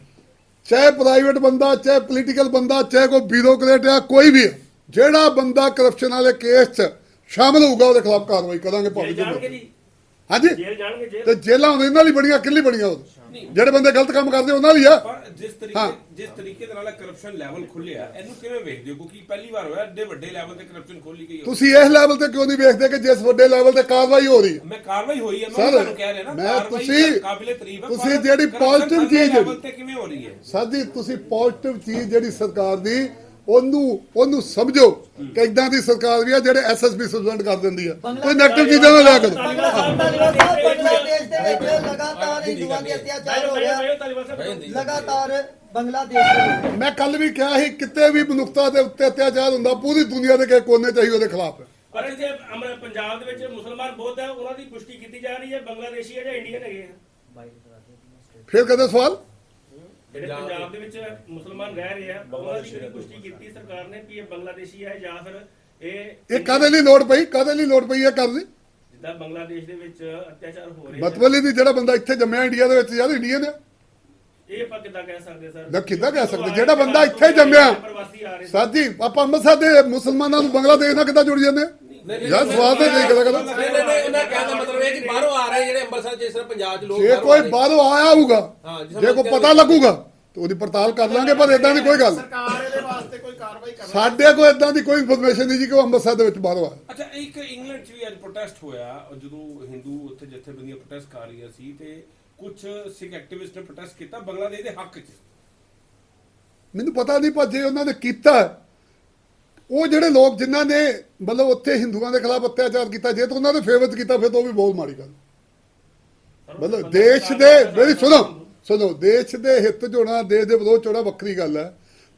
A: ਚਾਹੇ ਪ੍ਰਾਈਵੇਟ ਬੰਦਾ ਚਾਹੇ ਪੋਲੀਟੀਕਲ ਬੰਦਾ ਚਾਹੇ ਕੋਈ ਬਿਊਰੋਕਰੇਟ ਆ ਕੋਈ ਵੀ ਜਿਹੜਾ ਬੰਦਾ ਕਰਪਸ਼ਨ ਵਾਲੇ ਕੇਸ 'ਚ ਸ਼ਾਮਲ ਹੋਊਗਾ ਉਹਦੇ ਖਿਲਾਫ ਕਾਰਵਾਈ ਕਰਾਂਗੇ ਭਾਵੇਂ ਜੋ।
E: ਜੀ
A: ਹਾਂਜੀ।
E: ਜੇਲ੍ਹ ਜਾਣਗੇ ਜੇਲ੍ਹ।
A: ਤੇ ਜੇਲਾਂ ਹੁੰਦੇ ਇਹਨਾਂ ਲਈ ਬੜੀਆਂ ਕਿੱਲੀ ਬੜੀਆਂ ਉਹ? ਜਿਹੜੇ ਬੰਦੇ ਗਲਤ ਕੰਮ ਕਰਦੇ ਉਹਨਾਂ ਲਈ ਆ।
B: ਪਰ ਜਿਸ
A: ਹਾਂ।
B: ਤਰੀਕੇ ਜਿਸ ਤਰੀਕੇ ਦੇ ਨਾਲ ਕਰਪਸ਼ਨ ਲੈਵਲ ਖੁੱਲਿਆ ਇਹਨੂੰ ਕਿਵੇਂ ਵੇਖਦੇ ਹੋ? ਕਿਉਂਕਿ ਪਹਿਲੀ ਵਾਰ ਹੋਇਆ ਏਡੇ ਵੱਡੇ ਲੈਵਲ ਤੇ ਕਰਪਸ਼ਨ ਖੋਲੀ ਗਈ।
A: ਤੁਸੀਂ ਇਸ ਲੈਵਲ ਤੇ ਕਿਉਂ ਨਹੀਂ ਵੇਖਦੇ ਕਿ ਜਿਸ ਵੱਡੇ ਲੈਵਲ ਤੇ ਕਾਰਵਾਈ ਹੋ ਰਹੀ ਹੈ?
B: ਮੈਂ ਕਾਰਵਾਈ ਹੋਈ ਹੈ ਮੈਂ
A: ਸਰ,
B: ਤੁਹਾਨੂੰ ਕਹਿ ਰਿਹਾ ਨਾ
A: ਮੈਂ
B: ਕਾਰਵਾਈ
A: ਤੁਸੀਂ-
B: ਕਾਬਿਲੇ ਤਾਰੀਫ ਹੈ
A: ਤੁਸੀਂ
B: ਪਰ
A: ਜਿਹੜੀ
B: corruption
A: positive
B: ਥੱਲੇ
A: ਚੀਜ਼
B: level ਤੇ ਕਿਵੇਂ ਹੋ ਰਹੀ ਹੈ?
A: ਸਰ ਜੀ ਤੁਸੀਂ ਪੋਜ਼ਿਟਿਵ ਚੀਜ਼ ਜਿਹੜੀ ਸਰਕਾਰ ਦੀ ਉਹਨੂੰ ਉਹਨੂੰ ਸਮਝੋ ਕਿ ਇਦਾਂ ਦੀ ਸਰਕਾਰ ਵੀ ਆ ਜਿਹੜੇ ਐਸਐਸਪੀ ਸਸਪੈਂਡ ਕਰ ਦਿੰਦੀ ਆ। ਕੋਈ ਨੈਗੇਟਿਵ ਚੀਜ਼ਾਂ ਨਾ ਲਿਆ ਕਰੋ।
F: ਬੰਗਲਾਦੇਸ਼ ਦੇ ਵਿੱਚ ਲਗਾਤਾਰ ਹਿੰਦੂਆਂ ਦੇ ਅਤਿਆਚਾਰ ਹੋ ਰਿਹਾ। ਲਗਾਤਾਰ ਬੰਗਲਾਦੇਸ਼
A: ਮੈਂ ਕੱਲ ਵੀ ਕਿਹਾ ਸੀ ਕਿਤੇ ਵੀ ਮਨੁੱਖਤਾ ਦੇ ਉੱਤੇ ਅਤਿਆਚਾਰ ਹੁੰਦਾ ਪੂਰੀ ਦੁਨੀਆ ਦੇ ਕਿਸੇ ਕੋਨੇ ਚਾਹੀ ਉਹਦੇ ਖਿਲਾਫ।
E: ਪਰ ਇੱਥੇ ਅਮਰ ਪੰਜਾਬ ਦੇ ਵਿੱਚ ਮੁਸਲਮਾਨ ਬਹੁਤ ਹੈ ਉਹਨਾਂ ਦੀ ਪੁਸ਼ਟੀ ਕੀਤੀ ਜਾ ਰਹੀ ਹੈ ਬੰਗਲਾਦੇਸ਼ੀ ਹੈ ਜਾਂ ਇੰਡੀਅਨ ਹੈਗੇ ਆ?
A: ਫਿਰ ਕਦੇ ਸਵਾਲ?
E: ਜਿਹੜੇ ਪੰਜਾਬ ਦੇ ਵਿੱਚ ਮੁਸਲਮਾਨ ਰਹਿ ਰਹੇ ਆ ਉਹਨਾਂ ਦੀ ਪੁਸ਼ਟੀ ਕੀਤੀ ਸਰਕਾਰ ਨੇ ਵੀ ਇਹ ਬੰਗਲਾਦੇਸ਼ੀ ਹੈ ਜਾਂ ਫਿਰ ਇਹ
A: ਇਹ ਕਾਦੇ ਲਈ ਲੋੜ ਪਈ ਕਾਦੇ ਲਈ ਲੋੜ ਪਈ ਇਹ ਕਰਨੀ
E: ਜਿੱਦਾਂ ਬੰਗਲਾਦੇਸ਼ ਦੇ ਵਿੱਚ ਅਤਿਆਚਾਰ ਹੋ ਰਹੇ
A: ਇਹ ਨਹੀਂ ਜਿਹੜਾ ਬੰਦਾ ਇੱਥੇ ਜੰਮਿਆ ਇੰਡੀਆ ਦੇ ਵਿੱਚ ਯਾਰ ਇੰਡੀਅਨ ਹੈ
E: ਇਹ ਆਪਾਂ ਕਿੱਦਾਂ ਕਹਿ ਸਕਦੇ ਸਰ
A: ਨਾ ਕਿੱਦਾਂ ਕਹਿ ਸਕਦੇ? ਜਿਹੜਾ ਬੰਦਾ ਇੱਥੇ ਜੰਮਿਆ।
E: ਪ੍ਰਵਾਸੀ ਆ ਰਹੇ ਸੀ।
A: ਸਰ ਜੀ ਆਪਾਂ ਅੰਮ੍ਰਿਤਸਰ ਦੇ ਮੁਸਲਮਾਨਾਂ ਨੂੰ ਬੰਗਲਾਦੇਸ਼ ਨਾਲ ਕਿੱਦਾਂ ਜੁੜ ਜਾਂਦੇ ਆ? ਯਾਰ ਸਵਾਲ ਤਾਂ ਨਹੀਂ ਕਦਾ ਕਦਾ
C: ਨਹੀਂ ਨਹੀਂ ਨਹੀਂ ਉਹਨਾਂ ਕਹਿਣ ਦਾ ਮਤਲਬ ਇਹ ਕਿ ਬਾਹਰੋਂ ਆ ਰਹੇ ਜਿਹੜੇ ਅੰਮ੍ਰਿਤਸਰ ਜਿਸ ਤਰ੍ਹਾਂ ਪੰਜਾਬ 'ਚ ਲੋਕ
A: ਜੇ
C: ਆ
A: ਕੋਈ ਬਾਹਰੋਂ ਆਇਆ ਹੋਊਗਾ ਜੇ ਕੋਈ ਪਤਾ ਲੱਗੂਗਾ ਤਾਂ ਉਹਦੀ ਪੜਤਾਲ ਕਰ ਲਾਂਗੇ ਪਰ ਇਦਾਂ ਦੀ ਕੋਈ ਗੱਲ।
D: ਸਰਕਾਰ ਇਹਦੇ ਵਾਸਤੇ ਕੋਈ ਕਾਰਵਾਈ ਕਰ ਰਹੀ ਹੈ
A: ਸਾਡੇ ਕੋਲ ਇਦਾਂ ਦੀ ਕੋਈ ਇਨਫੋਰਮੇਸ਼ਨ ਨਹੀਂ ਜੀ ਕਿ ਉਹ ਅੰਮ੍ਰਿਤਸਰ ਦੇ ਵਿੱਚ ਬਾਹਰੋਂ ਆਇਆ।
B: ਅੱਛਾ ਇੱਕ ਇੰਗਲੈਂਡ 'ਚ ਵੀ ਅੱਜ ਪ੍ਰੋਟੈਸਟ ਹੋਇਆ ਔਰ ਜਦੋਂ ਹਿੰਦੂ ਉੱਥੇ ਜਥੇਬੰਦੀਆਂ ਪ੍ਰੋਟੈਸਟ ਕਰ ਰਹੀਆਂ ਸੀ ਤੇ ਕੁਝ ਸਿੱਖ ਐਕਟਿਵਿਸਟ ਨੇ ਪ੍ਰੋਟੈਸਟ ਕੀਤਾ ਬੰਗਲਾਦੇਸ਼ ਦੇ ਹੱਕ 'ਚ।
A: ਮੈਨੂੰ ਪਤਾ ਨਹੀਂ ਪਰ ਜੇ ਉਹਨਾਂ ਨੇ ਕੀਤਾ ਉਹ ਜਿਹੜੇ ਲੋਕ ਜਿਨ੍ਹਾਂ ਨੇ ਮਤਲਬ ਉੱਥੇ ਹਿੰਦੂਆਂ ਦੇ ਖਿਲਾਫ ਅਤਿਆਚਾਰ ਕੀਤਾ ਜੇ ਤਾਂ ਉਹਨਾਂ ਦੇ ਫੇਵਰ ਕੀਤਾ ਫਿਰ ਤਾਂ ਉਹ ਵੀ ਬਹੁਤ ਮਾੜੀ ਗੱਲ ਮਤਲਬ ਦੇਸ਼ ਦੇ ਮੇਰੀ ਸੁਣੋ ਸੁਣੋ ਦੇਸ਼ ਦੇ ਹਿੱਤ ਜੋਣਾ ਦੇਸ਼ ਦੇ ਵਿਰੋਧ ਚੋਣਾ ਵੱਖਰੀ ਗੱਲ ਹੈ।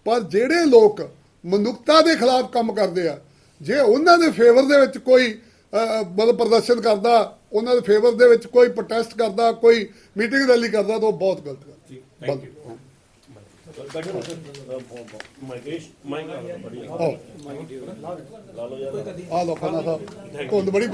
A: ਪਰ ਜਿਹੜੇ ਲੋਕ ਮਨੁੱਖਤਾ ਦੇ ਖਿਲਾਫ ਕੰਮ ਕਰਦੇ ਆ ਜੇ ਉਹਨਾਂ ਦੇ ਫੇਵਰ ਦੇ ਵਿੱਚ ਕੋਈ ਮਤਲਬ ਪ੍ਰਦਰਸ਼ਨ ਕਰਦਾ ਉਹਨਾਂ ਦੇ ਫੇਵਰ ਦੇ ਵਿੱਚ ਕੋਈ ਪ੍ਰੋਟੈਸਟ ਕਰਦਾ ਕੋਈ ਮੀਟਿੰਗ ਰੈਲੀ ਕਰਦਾ ਤਾਂ ਉਹ ਬਹੁਤ ਗਲਤ ਗੱਲ
B: ਥੈਂਕ ਯੂ
A: ਆ। ਲੋ ਖਾਨਾ ਸਾਹਿਬ। ਧੁੰਦ ਬੜੀ